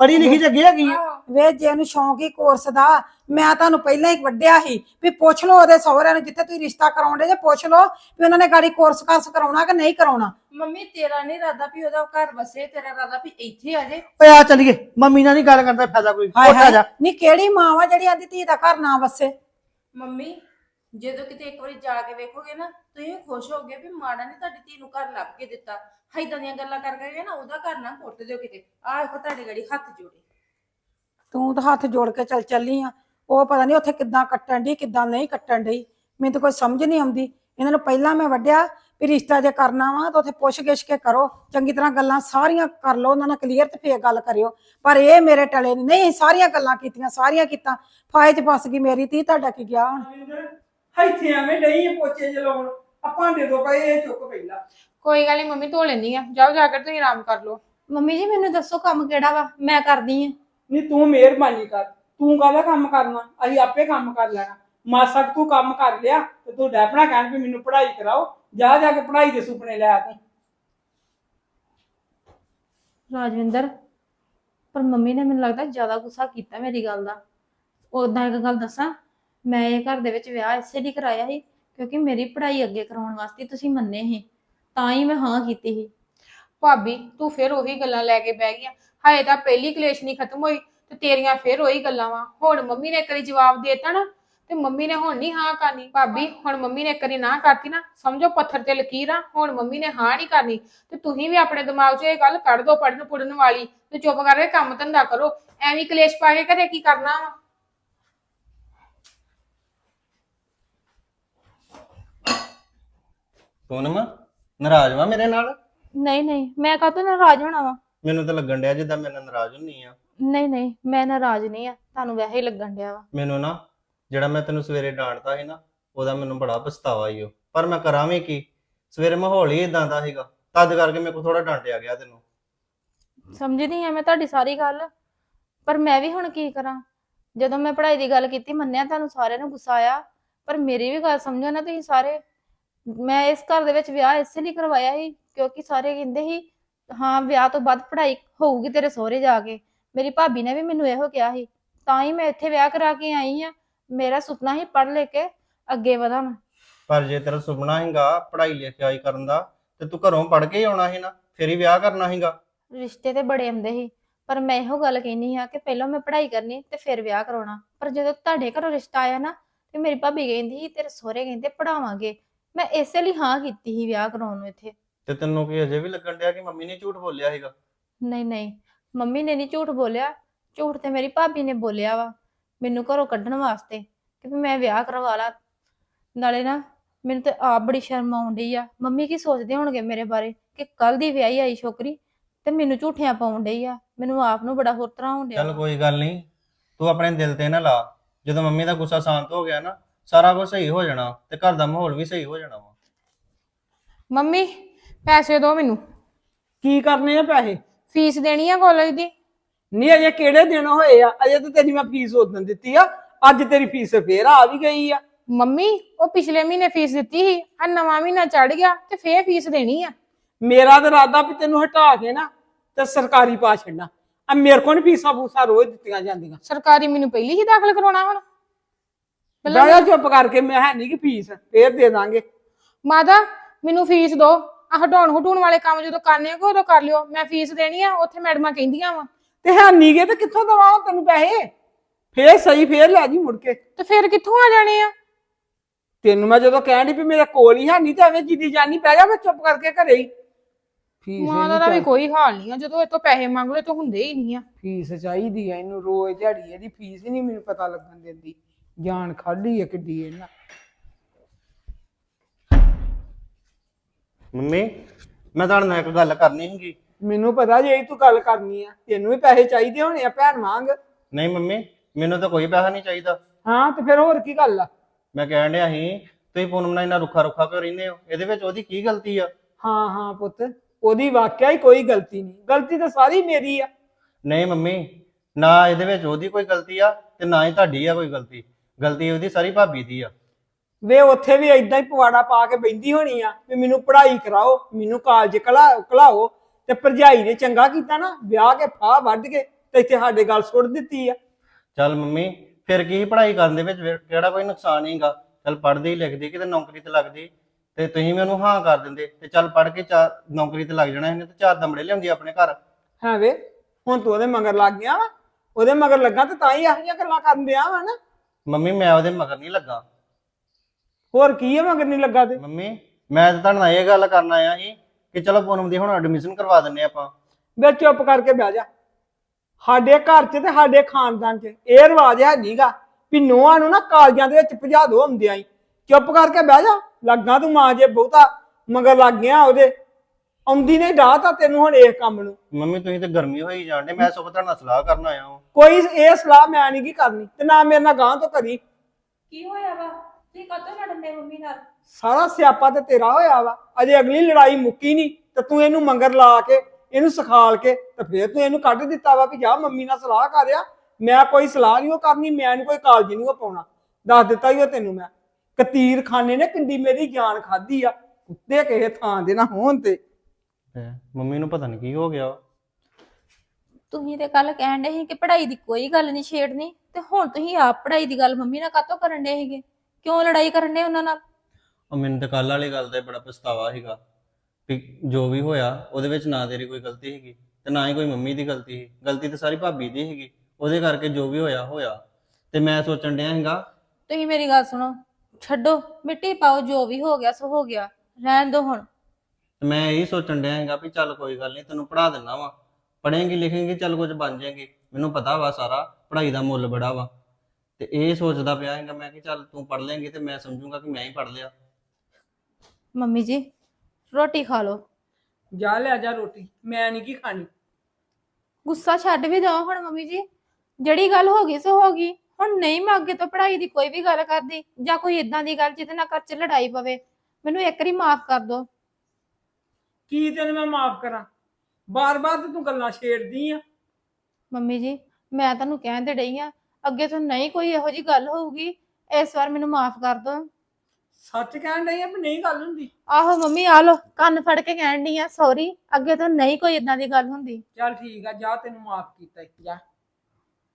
ਪੜ੍ਹੀ ਲਿਖੀ ਤੇ ਅੱਗੇ ਹੈਗੀ ਆ। ਆਹੋ। ਵੇ ਜੇ ਉਹਨੂੰ ਸ਼ੌਂਕ ਹੀ ਕੋਰਸ ਦਾ ਮੈਂ ਤੁਹਾਨੂੰ ਪਹਿਲਾਂ ਹੀ ਵੱਡਿਆ ਸੀ ਵੀ ਪੁੱਛ ਲਓ ਉਹਦੇ ਸਹੁਰਿਆਂ ਨੂੰ ਜਿੱਥੇ ਤੁਸੀਂ ਰਿਸ਼ਤਾ ਕਰਾਉਂਦੇ ਜੇ ਪੁੱਛ ਲਓ ਵੀ ਉਹਨਾਂ ਨੇ ਗਾੜੀ ਕੋਰਸ ਕਾਸ ਕਰਾਉਣਾ ਕਿ ਨਹੀਂ ਕਰਾਉਣਾ। ਮੰਮੀ ਤੇਰਾ ਨਹੀਂ ਇਰਾਦਾ ਵੀ ਉਹਦਾ ਘਰ ਵਸੇ ਤੇਰਾ ਇਰਾਦਾ ਵੀ ਇੱਥੇ ਆ ਜੇ। ਓਏ ਆ ਚੱਲੀਏ। ਮੰਮੀ ਨਾਲ ਨਹੀਂ ਗੱਲ ਕਰਦਾ ਫਾਇਦਾ ਕੋਈ। ਹਾਏ ਉੱਠ ਆ ਹਾਏ ਜਾ। ਨਹੀਂ ਕਿਹੜੀ ਮਾਂ ਵਾ ਜਿਹੜੀ ਆਂਦੀ ਧੀ ਦਾ ਘਰ ਨਾ ਵਸੇ? ਮੰਮੀ ਜਦੋਂ ਕਿਤੇ ਇੱਕ ਵਾਰੀ ਜਾ ਕੇ ਵੇਖੋਗੇ ਨਾ ਤੁਸੀਂ ਖੁਸ਼ ਹੋਗੇ ਵੀ ਮਾੜਾ ਨਹੀਂ ਤੁਹਾਡੀ ਧੀ ਨੂੰ ਘਰ ਲੱਭ ਕੇ ਦਿੱਤਾ। ਹਾਈਦਾਂ ਦੀਆਂ ਗੱਲਾਂ ਕਰ ਕਰਕੇ ਨਾ ਉਹਦਾ ਘਰ ਨਾ ਪੁੱਟ ਦਿਓ ਕਿਤੇ। ਆਹ ਦੇਖੋ ਤੁਹਾਡੀ ਗੜੀ ਹੱਥ ਜੋੜੇ। ਤੂੰ ਤਾਂ ਹੱਥ ਜੋੜ ਕੇ ਚੱਲ ਚੱਲੀ ਆ। ਉਹ ਪਤਾ ਨਹੀਂ ਉੱਥੇ ਕਿੱਦਾਂ ਕੱਟਣ ਦੀ ਕਿੱਦਾਂ ਨਹੀਂ ਕੱਟਣ ਦੀ ਮੈਨੂੰ ਤਾਂ ਕੋਈ ਸਮਝ ਨਹੀਂ ਆਉਂਦੀ। ਇਹਨਾਂ ਨੂੰ ਪਹਿਲਾਂ ਮੈਂ ਵੱਡਿਆ ਵੀ ਰਿਸ਼ਤਾ ਜੇ ਕਰਨਾ ਵਾ ਤਾਂ ਉੱਥੇ ਪੁੱਛ ਗਿੱਛ ਕੇ ਕਰੋ। ਚੰਗੀ ਤਰ੍ਹਾਂ ਗੱਲਾਂ ਸਾਰੀਆਂ ਕਰ ਲਓ ਉਹਨਾਂ ਨਾਲ ਕਲੀਅਰ ਤੇ ਫੇਰ ਗੱਲ ਕਰਿਓ। ਪਰ ਇਹ ਮੇਰੇ ਟਲੇ ਨਹੀਂ ਸਾਰੀਆਂ ਗੱਲਾਂ ਕੀਤੀਆਂ ਸਾਰੀਆਂ ਕੀਤਾ। ਫਾਇਦ ਚ ਫਸ ਗਈ ਮੇਰੀ ਧੀ ਤੁਹਾਡਾ ਕੀ ਗਿਆ ਹੁਣ? ਇੱਥੇ ਐਵੇਂ ਡਈ ਪੋਚੇ ਚਲਾਉਣ ਆਪਾਂ ਦੇ ਦੋ ਪਏ ਇਹ ਚੁੱਕ ਪਹਿਲਾਂ। ਕੋਈ ਗੱਲ ਨਹੀਂ ਮੰਮੀ ਧੋ ਲੈਂਦੀ ਆ। ਜਾਓ ਜਾ ਕੇ ਤੁਸੀਂ ਆਰਾਮ ਕਰ ਲਓ। ਮੰਮੀ ਜੀ ਮੈਨੂੰ ਦੱਸੋ ਕੰਮ ਕਿਹੜਾ ਵਾ? ਮੈਂ ਕਰਦੀ ਆ। ਨਹੀਂ ਤੂੰ ਮਿਹਰਬਾਨੀ ਕਰ ਤੂੰ ਕਾਹਦਾ ਕੰਮ ਕਰਨਾ? ਅਸੀਂ ਆਪੇ ਕੰਮ ਕਰ ਲੈਣਾ। ਮਾਸਾ ਕੁ ਤੂੰ ਕੰਮ ਕਰ ਲਿਆ ਤੇ ਤੂੰ ਡੈਪਣਾ ਕਹਿਣ ਵੀ ਮੈਨੂੰ ਪੜ੍ਹਾਈ ਕਰਾਓ ਜਾ ਜਾ ਕੇ ਪੜ੍ਹਾਈ ਦੇ ਸੁਪਨੇ ਲੈ ਆ ਤੂੰ। ਰਾਜਵਿੰਦਰ ਪਰ ਮੰਮੀ ਨੇ ਮੈਨੂੰ ਲੱਗਦਾ ਜ਼ਿਆਦਾ ਗੁੱਸਾ ਕੀਤਾ ਮੇਰੀ ਗੱਲ ਦਾ। ਉਦਾਂ ਇੱਕ ਗੱਲ ਦੱਸਾਂ ਮੈਂ ਇਹ ਘਰ ਦੇ ਵਿੱਚ ਵਿਆਹ ਇਸੇ ਲਈ ਕਰਾਇਆ ਸੀ ਕਿਉਂਕਿ ਮੇਰੀ ਪੜ੍ਹਾਈ ਅੱਗੇ ਕਰਾਉਣ ਵਾਸਤੇ ਤੁਸੀਂ ਮੰਨੇ ਸੀ ਤਾਂ ਹੀ ਮੈਂ ਹਾਂ ਕੀਤੀ ਸੀ। ਭਾਬੀ ਤੂੰ ਫਿਰ ਉਹੀ ਗੱਲਾਂ ਲੈ ਕੇ ਬਹਿ ਗਿਆ ਹਾਏ ਤਾਂ ਪਹਿਲੀ ਕਲੇਸ਼ ਨਹੀਂ ਖਤਮ ਹੋਈ ਤੇ ਤੇਰੀਆਂ ਫਿਰ ਉਹੀ ਗੱਲਾਂ ਵਾ। ਹੁਣ ਮੰਮੀ ਨੇ ਇੱਕ ਵਾਰੀ ਜਵਾਬ ਦੇਤਾ ਨਾ ਤੇ ਮੰਮੀ ਨੇ ਹੁਣ ਨਹੀਂ ਹਾਂ ਕਰਨੀ। ਭਾਬੀ ਹੁਣ ਮੰਮੀ ਨੇ ਇੱਕ ਵਾਰੀ ਨਾ ਕਰਤੀ ਨਾ ਸਮਝੋ ਪੱਥਰ ਤੇ ਲਕੀਰ ਆ ਹੁਣ ਮੰਮੀ ਨੇ ਹਾਂ ਨਹੀਂ ਕਰਨੀ। ਤੇ ਤੁਸੀਂ ਵੀ ਆਪਣੇ ਦਿਮਾਗ 'ਚ ਇਹ ਗੱਲ ਕੱਢ ਦੋ ਪੜਨ ਪੁੜਨ ਵਾਲੀ ਤੇ ਚੁੱਪ ਕਰਕੇ ਕੰਮ ਧੰਦਾ ਕਰੋ। ਐਵੇਂ ਕਲੇਸ਼ ਪਾ ਕੇ ਘਰੇ ਕੀ ਕਰਨਾ ਵਾ? ਪੂਨਮ ਨਾਰਾਜ਼ ਵਾ ਮੇਰੇ ਨਾਲ? ਨਹੀਂ ਨਹੀਂ ਮੈਂ ਕਾਹਤੋਂ ਨਾਰਾਜ਼ ਹੋਣਾ ਵਾ? ਮੈਨੂੰ ਤਾਂ ਲੱਗਣ ਡਿਆ ਜਿੱਦਾਂ ਮੇਰੇ ਨਾਲ ਨਾਰਾਜ਼ ਹੁੰਨੀ ਆ। ਨਹੀਂ ਨਹੀਂ ਮੈਂ ਨਾਰਾਜ਼ ਨਹੀਂ ਆ। ਤੁਹਾਨੂੰ ਵੈਸੇ ਹੀ ਲੱਗਣ ਡਿਆ ਵਾ। ਮੈਨੂੰ ਨਾ ਜਿਹੜਾ ਮੈਂ ਤੈਨੂੰ ਸਵੇਰੇ ਡਾਂਟਦਾ ਸੀ ਨਾ ਉਹਦਾ ਮੈਨੂੰ ਬੜਾ ਪਛਤਾਵਾ ਈ ਓ। ਪਰ ਮੈਂ ਕਰਾਂ ਵੀ ਕੀ? ਸਵੇਰੇ ਮਾਹੌਲ ਹੀ ਇਦਾਂ ਦਾ ਸੀਗਾ। ਤਦ ਕਰਕੇ ਮੇਰੇ ਕੋਲ ਥੋੜਾ ਡਾਂਟਿਆ ਗਿਆ ਤੈਨੂੰ। ਸਮਝਦੀ ਆ ਮੈਂ ਤੁਹਾਡੀ ਸਾਰੀ ਗੱਲ? ਪਰ ਮੈਂ ਵੀ ਹੁਣ ਕੀ ਕਰਾਂ? ਜਦੋਂ ਮੈਂ ਪੜ੍ਹਾਈ ਦੀ ਗੱਲ ਕੀਤੀ ਮੰਨਿਆ ਤੁਹਾਨੂੰ ਸਾਰਿਆਂ ਨੂੰ ਗੁੱਸਾ ਆਇਆ। ਪਰ ਮੇਰੀ ਵੀ ਗੱਲ ਸਮਝੋ ਨਾ ਤੁਸੀਂ ਸਾਰੇ। ਮੈਂ ਇਸ ਘਰ ਦੇ ਵਿੱਚ ਵਿਆਹ ਇਸੇ ਲਈ ਕਰਵਾਇਆ ਸੀ ਕਿਉਂਕਿ ਸਾਰੇ ਕਹਿੰਦੇ ਸੀ ਹਾਂ ਵਿਆਹ ਤੋਂ ਬਾਅਦ ਪੜ੍ਹਾਈ ਹੋਊਗੀ ਤੇਰੇ ਸਹੁਰੇ ਜਾ ਕੇ। ਮੇਰੀ ਭਾਬੀ ਨੇ ਵੀ ਮੈਨੂੰ ਇਹੋ ਕਿਹਾ ਸੀ ਤਾਂ ਹੀ ਮੈਂ ਇੱਥੇ ਵਿਆਹ ਕਰਾ ਕੇ ਆਈ ਆ ਮੇਰਾ ਸੁਪਨਾ ਹੀ ਪੜ੍ਹ ਲੈ ਕੇ ਅੱਗੇ ਵਧਾਂ। ਮੈਂ ਪਰ ਜੇ ਤੇਰਾ ਸੁਪਨਾ ਹੈਗਾ ਪੜ੍ਹਾਈ ਲਿਖਾਈ ਕਰਨ ਦਾ ਤੇ ਤੂੰ ਘਰੋਂ ਪੜ੍ਹ ਕੇ ਹੀ ਆਉਣਾ ਸੀ ਨਾ ਫਿਰ ਹੀ ਵਿਆਹ ਕਰਨਾ ਹੈਗਾ ਰਿਸ਼ਤੇ ਤੇ ਬੜੇ ਆਉਂਦੇ ਸੀ ਪਰ ਮੈਂ ਇਹੋ ਗੱਲ ਕਹਿਨੀ ਆ ਕਿ ਪਹਿਲਾਂ ਮੈਂ ਪੜ੍ਹਾਈ ਕਰਨੀ ਤੇ ਫਿਰ ਵਿਆਹ ਕਰਾਉਣਾ। ਪਰ ਜਦੋਂ ਤੁਹਾਡੇ ਘਰੋਂ ਰਿਸ਼ਤਾ ਆਇਆ ਨਾ ਤੇ ਮੇਰੀ ਭਾਬੀ ਕਹਿੰਦੀ ਸੀ ਤੇਰੇ ਸਹੁਰੇ ਕਹਿੰਦੇ ਪੜਾਵਾਂਗੇ ਮੈਂ ਇਸੇ ਲਈ ਹਾਂ ਕੀਤੀ ਸੀ ਵਿਆਹ ਕਰਾਉਣ ਨੂੰ ਇੱਥੇ। ਤੇ ਤੈਨੂੰ ਕੀ ਅਜੇ ਵੀ ਲੱਗਣ ਡਿਆ ਕਿ ਮੰਮੀ ਨੇ ਝੂਠ ਬੋਲਿਆ ਹੈਗਾ ਨਹੀਂ ਨਹੀਂ। ਮੰਮੀ ਨੇ ਨਹੀਂ ਝੂਠ ਬੋਲਿਆ। ਝੂਠ ਤੇ ਮੇਰੀ ਭਾਬੀ ਨੇ ਬੋਲਿਆ ਵਾ ਮੈਨੂੰ ਘਰੋਂ ਕੱਢਣ ਵਾਸਤੇ ਕਿ ਵੀ ਮੈਂ ਵਿਆਹ ਕਰਵਾ ਲਾ। ਨਾਲੇ ਨਾ ਮੈਨੂੰ ਤੇ ਆਪ ਬੜੀ ਸ਼ਰਮ ਆਉਂਦੀ ਆ। ਮੰਮੀ ਕੀ ਸੋਚਦੇ ਹੋਣਗੇ ਮੇਰੇ ਬਾਰੇ ਕਿ ਕੱਲ ਦੀ ਵਿਆਹੀ ਆਈ ਛੋਕਰੀ ਤੇ ਮੈਨੂੰ ਝੂਠਿਆਂ ਪਾਉਣ ਡਈ ਆ? ਮੈਨੂੰ ਆਪ ਨੂੰ ਬੜਾ ਹੋਰ ਤਰ੍ਹਾਂ ਹੋਣ ਡਿਆ। ਚੱਲ ਕੋਈ ਗੱਲ ਨਹੀਂ ਤੂੰ ਆਪਣੇ ਦਿਲ ਤੇ ਨਾ ਲਾ। ਜਦੋਂ ਮੰਮੀ ਦਾ ਗੁੱਸਾ ਸ਼ਾਂਤ ਹੋ ਗਿਆ ਨਾ ਸਾਰਾ ਕੁਝ ਸਹੀ ਹੋ ਜਾਣਾ ਤੇ ਘਰ ਦਾ ਮਾਹੌਲ ਵੀ ਸਹੀ ਹੋ ਜਾਣਾ ਵਾ। ਮੰਮੀ ਪੈਸੇ ਦਿਓ ਮੈਨੂੰ। ਕੀ ਕਰਨੇ ਆ ਪੈਸੇ? ਫੀਸ ਦੇਣੀ ਆ ਕਾਲਜ ਦੀ। ਨਹੀਂ ਅਜੇ ਕਿਹੜੇ ਦਿਨ ਹੋਏ ਆ? ਅਜੇ ਤਾਂ ਤੇਰੀ ਮੈਂ ਫੀਸ ਉਦੋਂ ਦਿੱਤੀ ਆ। ਅੱਜ ਤੇਰੀ ਫੀਸ ਫੇਰ ਆ ਵੀ ਗਈ ਆ। ਮੰਮੀ ਉਹ ਪਿਛਲੇ ਮਹੀਨੇ ਫੀਸ ਦਿੱਤੀ ਸੀ ਆ ਨਵਾਂ ਮਹੀਨਾ ਚੜ ਗਿਆ ਤੇ ਫੇਰ ਫੀਸ ਦੇਣੀ ਆ। ਮੇਰਾ ਤਾਂ ਇਰਾਦਾ ਵੀ ਤੈਨੂੰ ਹਟਾ ਕੇ ਨਾ ਤੇ ਸਰਕਾਰੀ ਪਾ ਛੱਡਣਾ ਆ ਮੇਰੇ ਕੋਲ ਨੀ ਫੀਸਾਂ ਫੂਸਾਂ ਰੋਜ਼ ਦਿੱਤੀਆਂ ਜਾਂਦੀਆਂ। ਸਰਕਾਰੀ ਮੈਨੂੰ ਪਹਿਲੀ ਹੀ ਦਾਖਲ ਕਰਾਉਣਾ ਹੁਣ। ਪਹਿਲਾਂ ਬੜਾ ਚੁੱਪ ਕਰਕੇ ਮੈਂ ਹੈ ਨਹੀਂ ਕਿ ਫੀਸ ਫੇਰ ਦੇ ਦਾਂਗੇ। ਮਾਦਾ ਮੈਨੂੰ ਫੀਸ ਦਿਓ ਆ ਹਟਾਉਣ ਹਟੂਣ ਵਾਲੇ ਕੰਮ ਜਦੋਂ ਕਰਨੇ ਕੋ ਉਦੋਂ ਕਰ ਲਿਓ। ਮੈਂ ਫੀਸ ਦੇਣੀ ਆ ਉੱਥੇ ਮੈਡਮਾਂ ਕਹਿੰਦੀਆਂ ਵਾ। ਤੇ ਹੈ ਨੀਗੇ ਤੇ ਕਿੱਥੋਂ ਦਵਾਂ ਤੈਨੂੰ ਪੈਸੇ? ਫੇਰ ਸਹੀ ਫੇਰ ਲੈ ਜੀ ਮੁੜ ਕੇ। ਤੇ ਫੇਰ ਕਿੱਥੋਂ ਆ ਜਾਣੇ ਆ? ਤੈਨੂੰ ਮੈਂ ਜਦੋਂ ਕਹਿਣ ਦੀ ਵੀ ਮੇਰੇ ਕੋਲ ਹੀ ਹੈ ਨਹੀਂ ਤੇ ਐਵੇਂ ਜਿੱਦੀ ਜਾਨੀ ਪੈ ਜਾ ਮੈਂ ਚੁੱਪ ਕਰਕੇ ਘਰੇ ਹੀ। ਫੀਸ ਮਾਂ ਦਾ ਤਾਂ ਵੀ ਕੋਈ ਹਾਲ ਨਹੀਂ ਆ ਜਦੋਂ ਇਹ ਤੋਂ ਪੈਸੇ ਮੰਗ ਲਏ ਤਾਂ ਹੁੰਦੇ ਹੀ ਨਹੀਂ ਆ। ਫੀਸ ਚਾਹੀਦੀ ਆ ਇਹਨੂੰ ਰੋਜ਼ ਦਿਹਾੜੀ ਇਹਦੀ ਫੀਸ ਹੀ ਨਹੀਂ ਮੈਨੂੰ ਪਤਾ ਲੱਗਣ ਦਿੰਦੀ। ਜਾਨ ਖਾਲੀ ਆ ਕਿੱਡੀ ਇਹਨਾਂ। ਮੰਮੀ ਮੈਂ ਤੁਹਾਡੇ ਨਾਲ ਇੱਕ ਗੱਲ ਕਰਨੀ ਸੀਗੀ। ਮੈਨੂੰ ਪਤਾ ਜੇ ਇਹ ਤੂੰ ਗੱਲ ਕਰਨੀ ਆ ਤੈਨੂੰ ਵੀ ਪੈਸੇ ਚਾਹੀਦੇ ਹੋਣੇ ਆ ਭੈਣ ਵਾਂਗ। ਨਹੀਂ ਮੰਮੀ ਮੈਨੂੰ ਤਾਂ ਕੋਈ ਪੈਸਾ ਨਹੀਂ ਚਾਹੀਦਾ। ਹਾਂ ਤੇ ਫਿਰ ਹੋਰ ਕੀ ਗੱਲ ਆ? ਮੈਂ ਕਹਿਣ ਡਿਆ ਸੀ ਤੁਸੀਂ ਪੂਨਮ ਨਾਲ ਇੰਨਾ ਰੁੱਖਾ ਰੁੱਖਾ ਕਿਉਂ ਰਹਿੰਦੇ ਹੋ? ਇਹਦੇ ਵਿੱਚ ਉਹਦੀ ਕੀ ਗਲਤੀ ਆ? ਹਾਂ ਹਾਂ ਪੁੱਤ ਉਹਦੀ ਵਾਕਿਆ ਹੀ ਕੋਈ ਗਲਤੀ ਨਹੀਂ। ਗਲਤੀ ਤਾਂ ਸਾਰੀ ਮੇਰੀ ਆ। ਨਹੀਂ ਮੰਮੀ ਨਾ ਇਹਦੇ ਵਿੱਚ ਉਹਦੀ ਕੋਈ ਗਲਤੀ ਆ ਤੇ ਨਾ ਹੀ ਤੁਹਾਡੀ ਆ ਕੋਈ ਗਲਤੀ। ਗਲਤੀ ਉਹਦੀ ਸਾਰੀ ਭਾਬੀ ਦੀ ਆ। ਵੇ ਉੱਥੇ ਵੀ ਏਦਾਂ ਹੀ ਪਵਾੜਾ ਪਾ ਕੇ ਬੈੰਦੀ ਹੋਣੀ ਆ ਵੀ ਮੈਨੂੰ ਪੜ੍ਹਾਈ ਕਰਾਓ ਮੈਨੂੰ ਕਾਲਜ ਕਲਾ ਕਲਾਓ ਤੇ ਭਰਜਾਈ ਨੇ ਚੰਗਾ ਕੀਤਾ ਨਾ ਵਿਆਹ ਕੇ ਫਾਹ ਵੱਢ ਕੇ ਤੇ ਇੱਥੇ ਸਾਡੇ ਗੱਲ ਸੁੱਟ ਦਿੱਤੀ ਆ। ਚੱਲ ਮੰਮੀ ਫਿਰ ਕੀ ਪੜ੍ਹਾਈ ਕਰਨ ਦੇ ਵਿੱਚ? ਫਿਰ ਕਿਹੜਾ ਕੋਈ ਨੁਕਸਾਨ ਨਹੀਂਗਾ ਚੱਲ ਪੜ੍ਹਦੀ ਲਿਖਦੀ ਕਿਤੇ ਨੌਕਰੀ ਤੇ ਲੱਗਦੀ ਤੇ ਤੁਸੀਂ ਮੈਨੂੰ ਹਾਂ ਕਰ ਦਿੰਦੇ ਤੇ ਚੱਲ ਪੜ੍ਹ ਕੇ ਚਾਰ ਨੌਕਰੀ ਤੇ ਲੱਗ ਜਾਣਾ ਇਹਨੇ ਤੇ ਚਾਰ ਦਮੜੇ ਲਿਆਉਂਦੀ ਆਪਣੇ ਘਰ। ਹੈ ਵੇ ਹੁਣ ਤੂੰ ਉਹਦੇ ਮਗਰ ਲੱਗ ਗਿਆ ਵਾ ਉਹਦੇ ਮਗਰ ਲੱਗਾ ਤੇ ਤਾਂ ਹੀ ਇਹੋ ਜਿਹੀਆਂ ਗੱਲਾਂ ਕਰਨ ਦਿਆ ਵਾ ਨਾ। ਮੰਮੀ ਮੈਂ ਉਹਦੇ ਮਗਰ ਨਹੀਂ ਲੱਗਾ। ਹੋਰ ਕੀ ਹੈ ਮਗਰ ਨਹੀਂ ਲੱਗਾ ਤੇ? ਮੰਮੀ ਮੈਂ ਤਾਂ ਤੁਹਾਡੇ ਨਾਲ ਇਹ ਗੱਲ ਕਰਨ ਆਇਆ ਸੀ ਕਿ ਚਲੋ ਪੂਨਮ ਦੀ ਹੁਣ ਐਡਮਿਸ਼ਨ ਕਰਵਾ ਦਿੰਨੇ ਆਪਾਂ। ਵੇ ਚੁੱਪ ਕਰਕੇ ਬਹਿ ਜਾ। ਸਾਡੇ ਘਰ 'ਚ ਤੇ ਸਾਡੇ ਖਾਨਦਾਨ 'ਚ ਇਹ ਰਿਵਾਜ ਹੈ ਨਹੀਂਗਾ ਵੀ ਨੂੰਹਾਂ ਨੂੰ ਨਾ ਕਾਲਜਾਂ ਦੇ ਵਿੱਚ ਭਜਾ ਦੋ ਹੁੰਦਿਆਂ ਹੀ। ਚੁੱਪ ਕਰਕੇ ਬਹਿ ਜਾ। ਲੱਗਾ ਤੂੰ ਮਾਂ ਜੇ ਬਹੁਤਾ ਮਗਰ ਲੱਗ ਗਿਆ ਉਹਦੇ। ਆਉਂਦੀ ਨੇ ਡਾਹ ਤਾਂ ਤੈਨੂੰ ਹੁਣ ਇਹ ਕੰਮ ਨੂੰ। ਮੰਮੀ ਤੁਸੀਂ ਤੇ ਗਰਮੀ ਹੋਈ ਜਾਂਦੇ ਮੈਂ ਸਗੋਂ ਤੁਹਾਡੇ ਨਾਲ ਸਲਾਹ ਕਰਨ ਆਇਆ ਹਾਂ ਕੋਈ ਇਹ ਸਲਾਹ ਮੈਂ ਨਹੀਂ ਕੀ ਕਰਨੀ ਤੇ ਨਾ ਮੇਰੇ ਨਾਲ ਗਾਂ ਤੋਂ ਕਰੀ। ਕੀ ਹੋਇਆ ਵਾ? ਤੁਸੀਂ ਕਦੋਂ ਲੜਨ ਮੰਮੀ ਨਾਲ? ਸਾਰਾ ਸਿਆਪਾ ਤੇ ਤੇਰਾ ਹੋਇਆ ਵਾ। ਅਜੇ ਅਗਲੀ ਲੜਾਈ ਮੁੱਕੀ ਨਹੀਂ ਤੇ ਤੂੰ ਇਹਨੂੰ ਮੰਗਰ ਲਾ ਕੇ ਇਹਨੂੰ ਸਿਖਾਲ ਕੇ ਤੇ ਫੇਰ ਤੂੰ ਇਹਨੂੰ ਕੱਢ ਦਿੱਤਾ ਵਾ ਕਿ ਜਾ ਮੰਮੀ ਨਾਲ ਸਲਾਹ ਕਰਿਆ ਮੈਂ ਕੋਈ ਸਲਾਹ ਨਹੀਂ ਉਹ ਕਰਨੀ ਮੈਂ ਇਹਨੂੰ ਕੋਈ ਕਾਲਜ ਨਹੀਂ ਉਹ ਪਾਉਣਾ। ਦੱਸ ਦਿੱਤਾ ਹੀ ਉਹ ਤੈਨੂੰ ਮੈਂ। ਕਤੀਰ ਖਾਨੇ ਨੇ ਕਿੰਦੀ ਮੇਰੀ ਜਾਨ ਖਾਦੀ ਆ ਕੁੱਤੇ ਕਿਸੇ ਥਾਂ ਦੇ ਨਾ ਹੋਣ ਤੇ। ਤੇ ਮੰਮੀ ਨੂੰ ਪਤਾ ਨਹੀਂ ਕੀ ਹੋ ਗਿਆ ਤੁਸੀਂ ਤੇ ਕੱਲ ਕਹਿਣ ਦੇ ਸੀ ਕਿ ਪੜ੍ਹਾਈ ਦੀ ਕੋਈ ਗੱਲ ਨਹੀਂ ਛੇੜਨੀ। ਤੇ ਹੁਣ ਤੁਸੀਂ ਆਪ ਪੜ੍ਹਾਈ ਦੀ ਗੱਲ ਮੰਮੀ ਨਾਲ ਕਾਤੋਂ ਕਰਨ ਦੇ ਸੀਗੇ? ਕਿਉਂ ਲੜਾਈ ਕਰਨ ਦੇ ਉਹਨਾਂ ਨਾਲ? ਉਹ ਮੈਨੂੰ ਤਾਂ ਕੱਲ ਵਾਲੀ ਗੱਲ ਦਾ ਹੀ ਬੜਾ ਪਛਤਾਵਾ ਸੀਗਾ ਵੀ ਜੋ ਵੀ ਹੋਇਆ ਉਹਦੇ ਵਿੱਚ ਨਾ ਤੇਰੀ ਕੋਈ ਗਲਤੀ ਸੀਗੀ ਤੇ ਨਾ ਹੀ ਕੋਈ ਮੰਮੀ ਦੀ ਗਲਤੀ ਸੀ। ਗਲਤੀ ਤਾਂ ਸਾਰੀ ਭਾਬੀ ਦੀ ਸੀਗੀ। ਉਹਦੇ ਕਰਕੇ ਜੋ ਵੀ ਹੋਇਆ ਹੋਇਆ। ਤੇ ਮੈਂ ਸੋਚਣ ਡਿਆ ਸੀਗਾ ਤੁਸੀਂ ਮੇਰੀ ਗੱਲ ਸੁਣੋ ਛੱਡੋ ਮਿੱਟੀ ਪਾਓ ਜੋ ਵੀ ਹੋ ਗਿਆ ਸੋ ਹੋ ਗਿਆ। ਰਹਿਣ ਦੋ ਹੁਣ। ਤੇ ਮੈਂ ਇਹੀ ਸੋਚਣ ਡਿਆ ਸੀਗਾ ਵੀ ਚੱਲ ਕੋਈ ਗੱਲ ਨਹੀਂ ਤੈਨੂੰ ਪੜਾ ਦਿੰਦਾ ਵਾ। ਪੜ੍ਹੇਂਗੀ ਲਿਖੇਂਗੀ ਚੱਲ ਕੁਝ ਬਣ ਜਾਏਗੀ। ਮੈਨੂੰ ਪਤਾ ਵਾ ਸਾਰਾ ਪੜ੍ਹਾਈ ਦਾ ਮੁੱਲ ਬੜਾ ਵਾ। ਤੇ ਇਹ ਸੋਚਦਾ ਪਿਆ ਸੀਗਾ ਮੈਂ ਕਿ ਚੱਲ ਤੂੰ ਪੜ੍ਹ ਲੇਂਗੀ ਤੇ ਮੈਂ ਸਮਝੂੰਗਾ ਕਿ ਮੈਂ ਹੀ ਪੜ੍ਹ ਲਿਆ। ਮੰਮੀ ਜੀ ਰੋਟੀ ਖਾ ਲਓ। ਜਾ ਲੈ ਜਾ ਰੋਟੀ ਮੈਂ ਨਹੀਂ ਕੀ ਖਾਣੀ। ਗੁੱਸਾ ਛੱਡ ਵੀ ਦਿਓ ਹੁਣ ਮੰਮੀ ਜੀ। ਜਿਹੜੀ ਗੱਲ ਹੋ ਗਈ ਸੋ ਹੋ ਗਈ। ਹੁਣ ਨਹੀਂ ਮੈਂ ਅੱਗੇ ਤੋਂ ਪੜ੍ਹਾਈ ਦੀ ਕੋਈ ਵੀ ਗੱਲ ਕਰਦੀ ਜਾਂ ਕੋਈ ਇਦਾਂ ਦੀ ਗੱਲ ਜਿਹਦੇ ਨਾਲ ਘਰ 'ਚ ਲੜਾਈ ਪਵੇ ਮੈਨੂੰ ਇੱਕ ਵਾਰੀ ਮਾਫ ਕਰ ਦਿਓ। ਕੀ ਤੈਨੂੰ ਮੈਂ ਮਾਫ ਕਰਾਂ? ਬਾਰ-ਬਾਰ ਤੇ ਤੂੰ ਗੱਲਾਂ ਛੇੜਦੀ ਆ। ਮੰਮੀ ਜੀ ਮੈਂ ਤੁਹਾਨੂੰ ਕਹਿਣ ਤੇ ਡਈ ਆ ਅੱਗੇ ਤੋਂ ਨਹੀਂ ਕੋਈ ਇਹੋ ਜੀ ਗੱਲ ਹੋਊਗੀ ਇਸ ਵਾਰ ਮੈਨੂੰ ਮਾਫ ਕਰ ਦਿਓ ਸੱਚ ਕਹਿਣ ਡਈ ਆ ਵੀ ਨਹੀਂ ਗੱਲ ਹੁੰਦੀ? ਆਹੋ ਮੰਮੀ ਆ ਲੋ ਕੰਨ ਫੜ ਕੇ ਕਹਿਣ ਡਈ ਆ ਸੌਰੀ ਅੱਗੇ ਤੋਂ ਨਹੀਂ ਕੋਈ ਇਦਾਂ ਦੀ ਗੱਲ ਹੁੰਦੀ। ਚੱਲ ਠੀਕ ਆ ਜਾ ਤੈਨੂੰ ਮਾਫ ਕੀਤਾ ਈ, ਜਾ।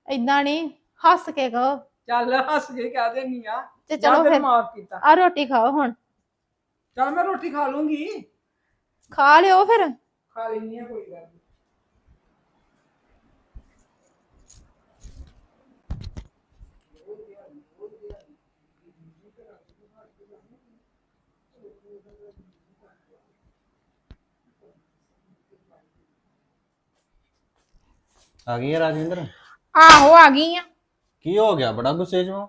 ਇਦਾਂ ਨਹੀਂ ਹੱਸ ਕੇ ਕਹੋ। ਚੱਲ ਹੱਸ ਕੇ ਕਹਿ ਦੇਨੀ ਆ। ਤੇ ਚਲੋ ਫਿਰ ਮਾਫ ਕੀਤਾ। ਆ ਰੋਟੀ ਖਾਓ ਹੁਣ। ਚੱਲ ਮੈਂ ਰੋਟੀ ਖਾ ਲੂੰਗੀ। ਖਾ ਲਿਓ ਫਿਰ। ਖਾ ਲੈਣੀ ਆ ਕੋਈ ਗੱਲ ਨੀ। ਆ ਗਈ ਹੈ ਰਾਜਿੰਦਰ? ਆਹੋ ਆ ਗਈ ਆ। ਕੀ ਹੋ ਗਿਆ? ਬੜਾ ਗੁੱਸੇ 'ਚ ਵਾਂ?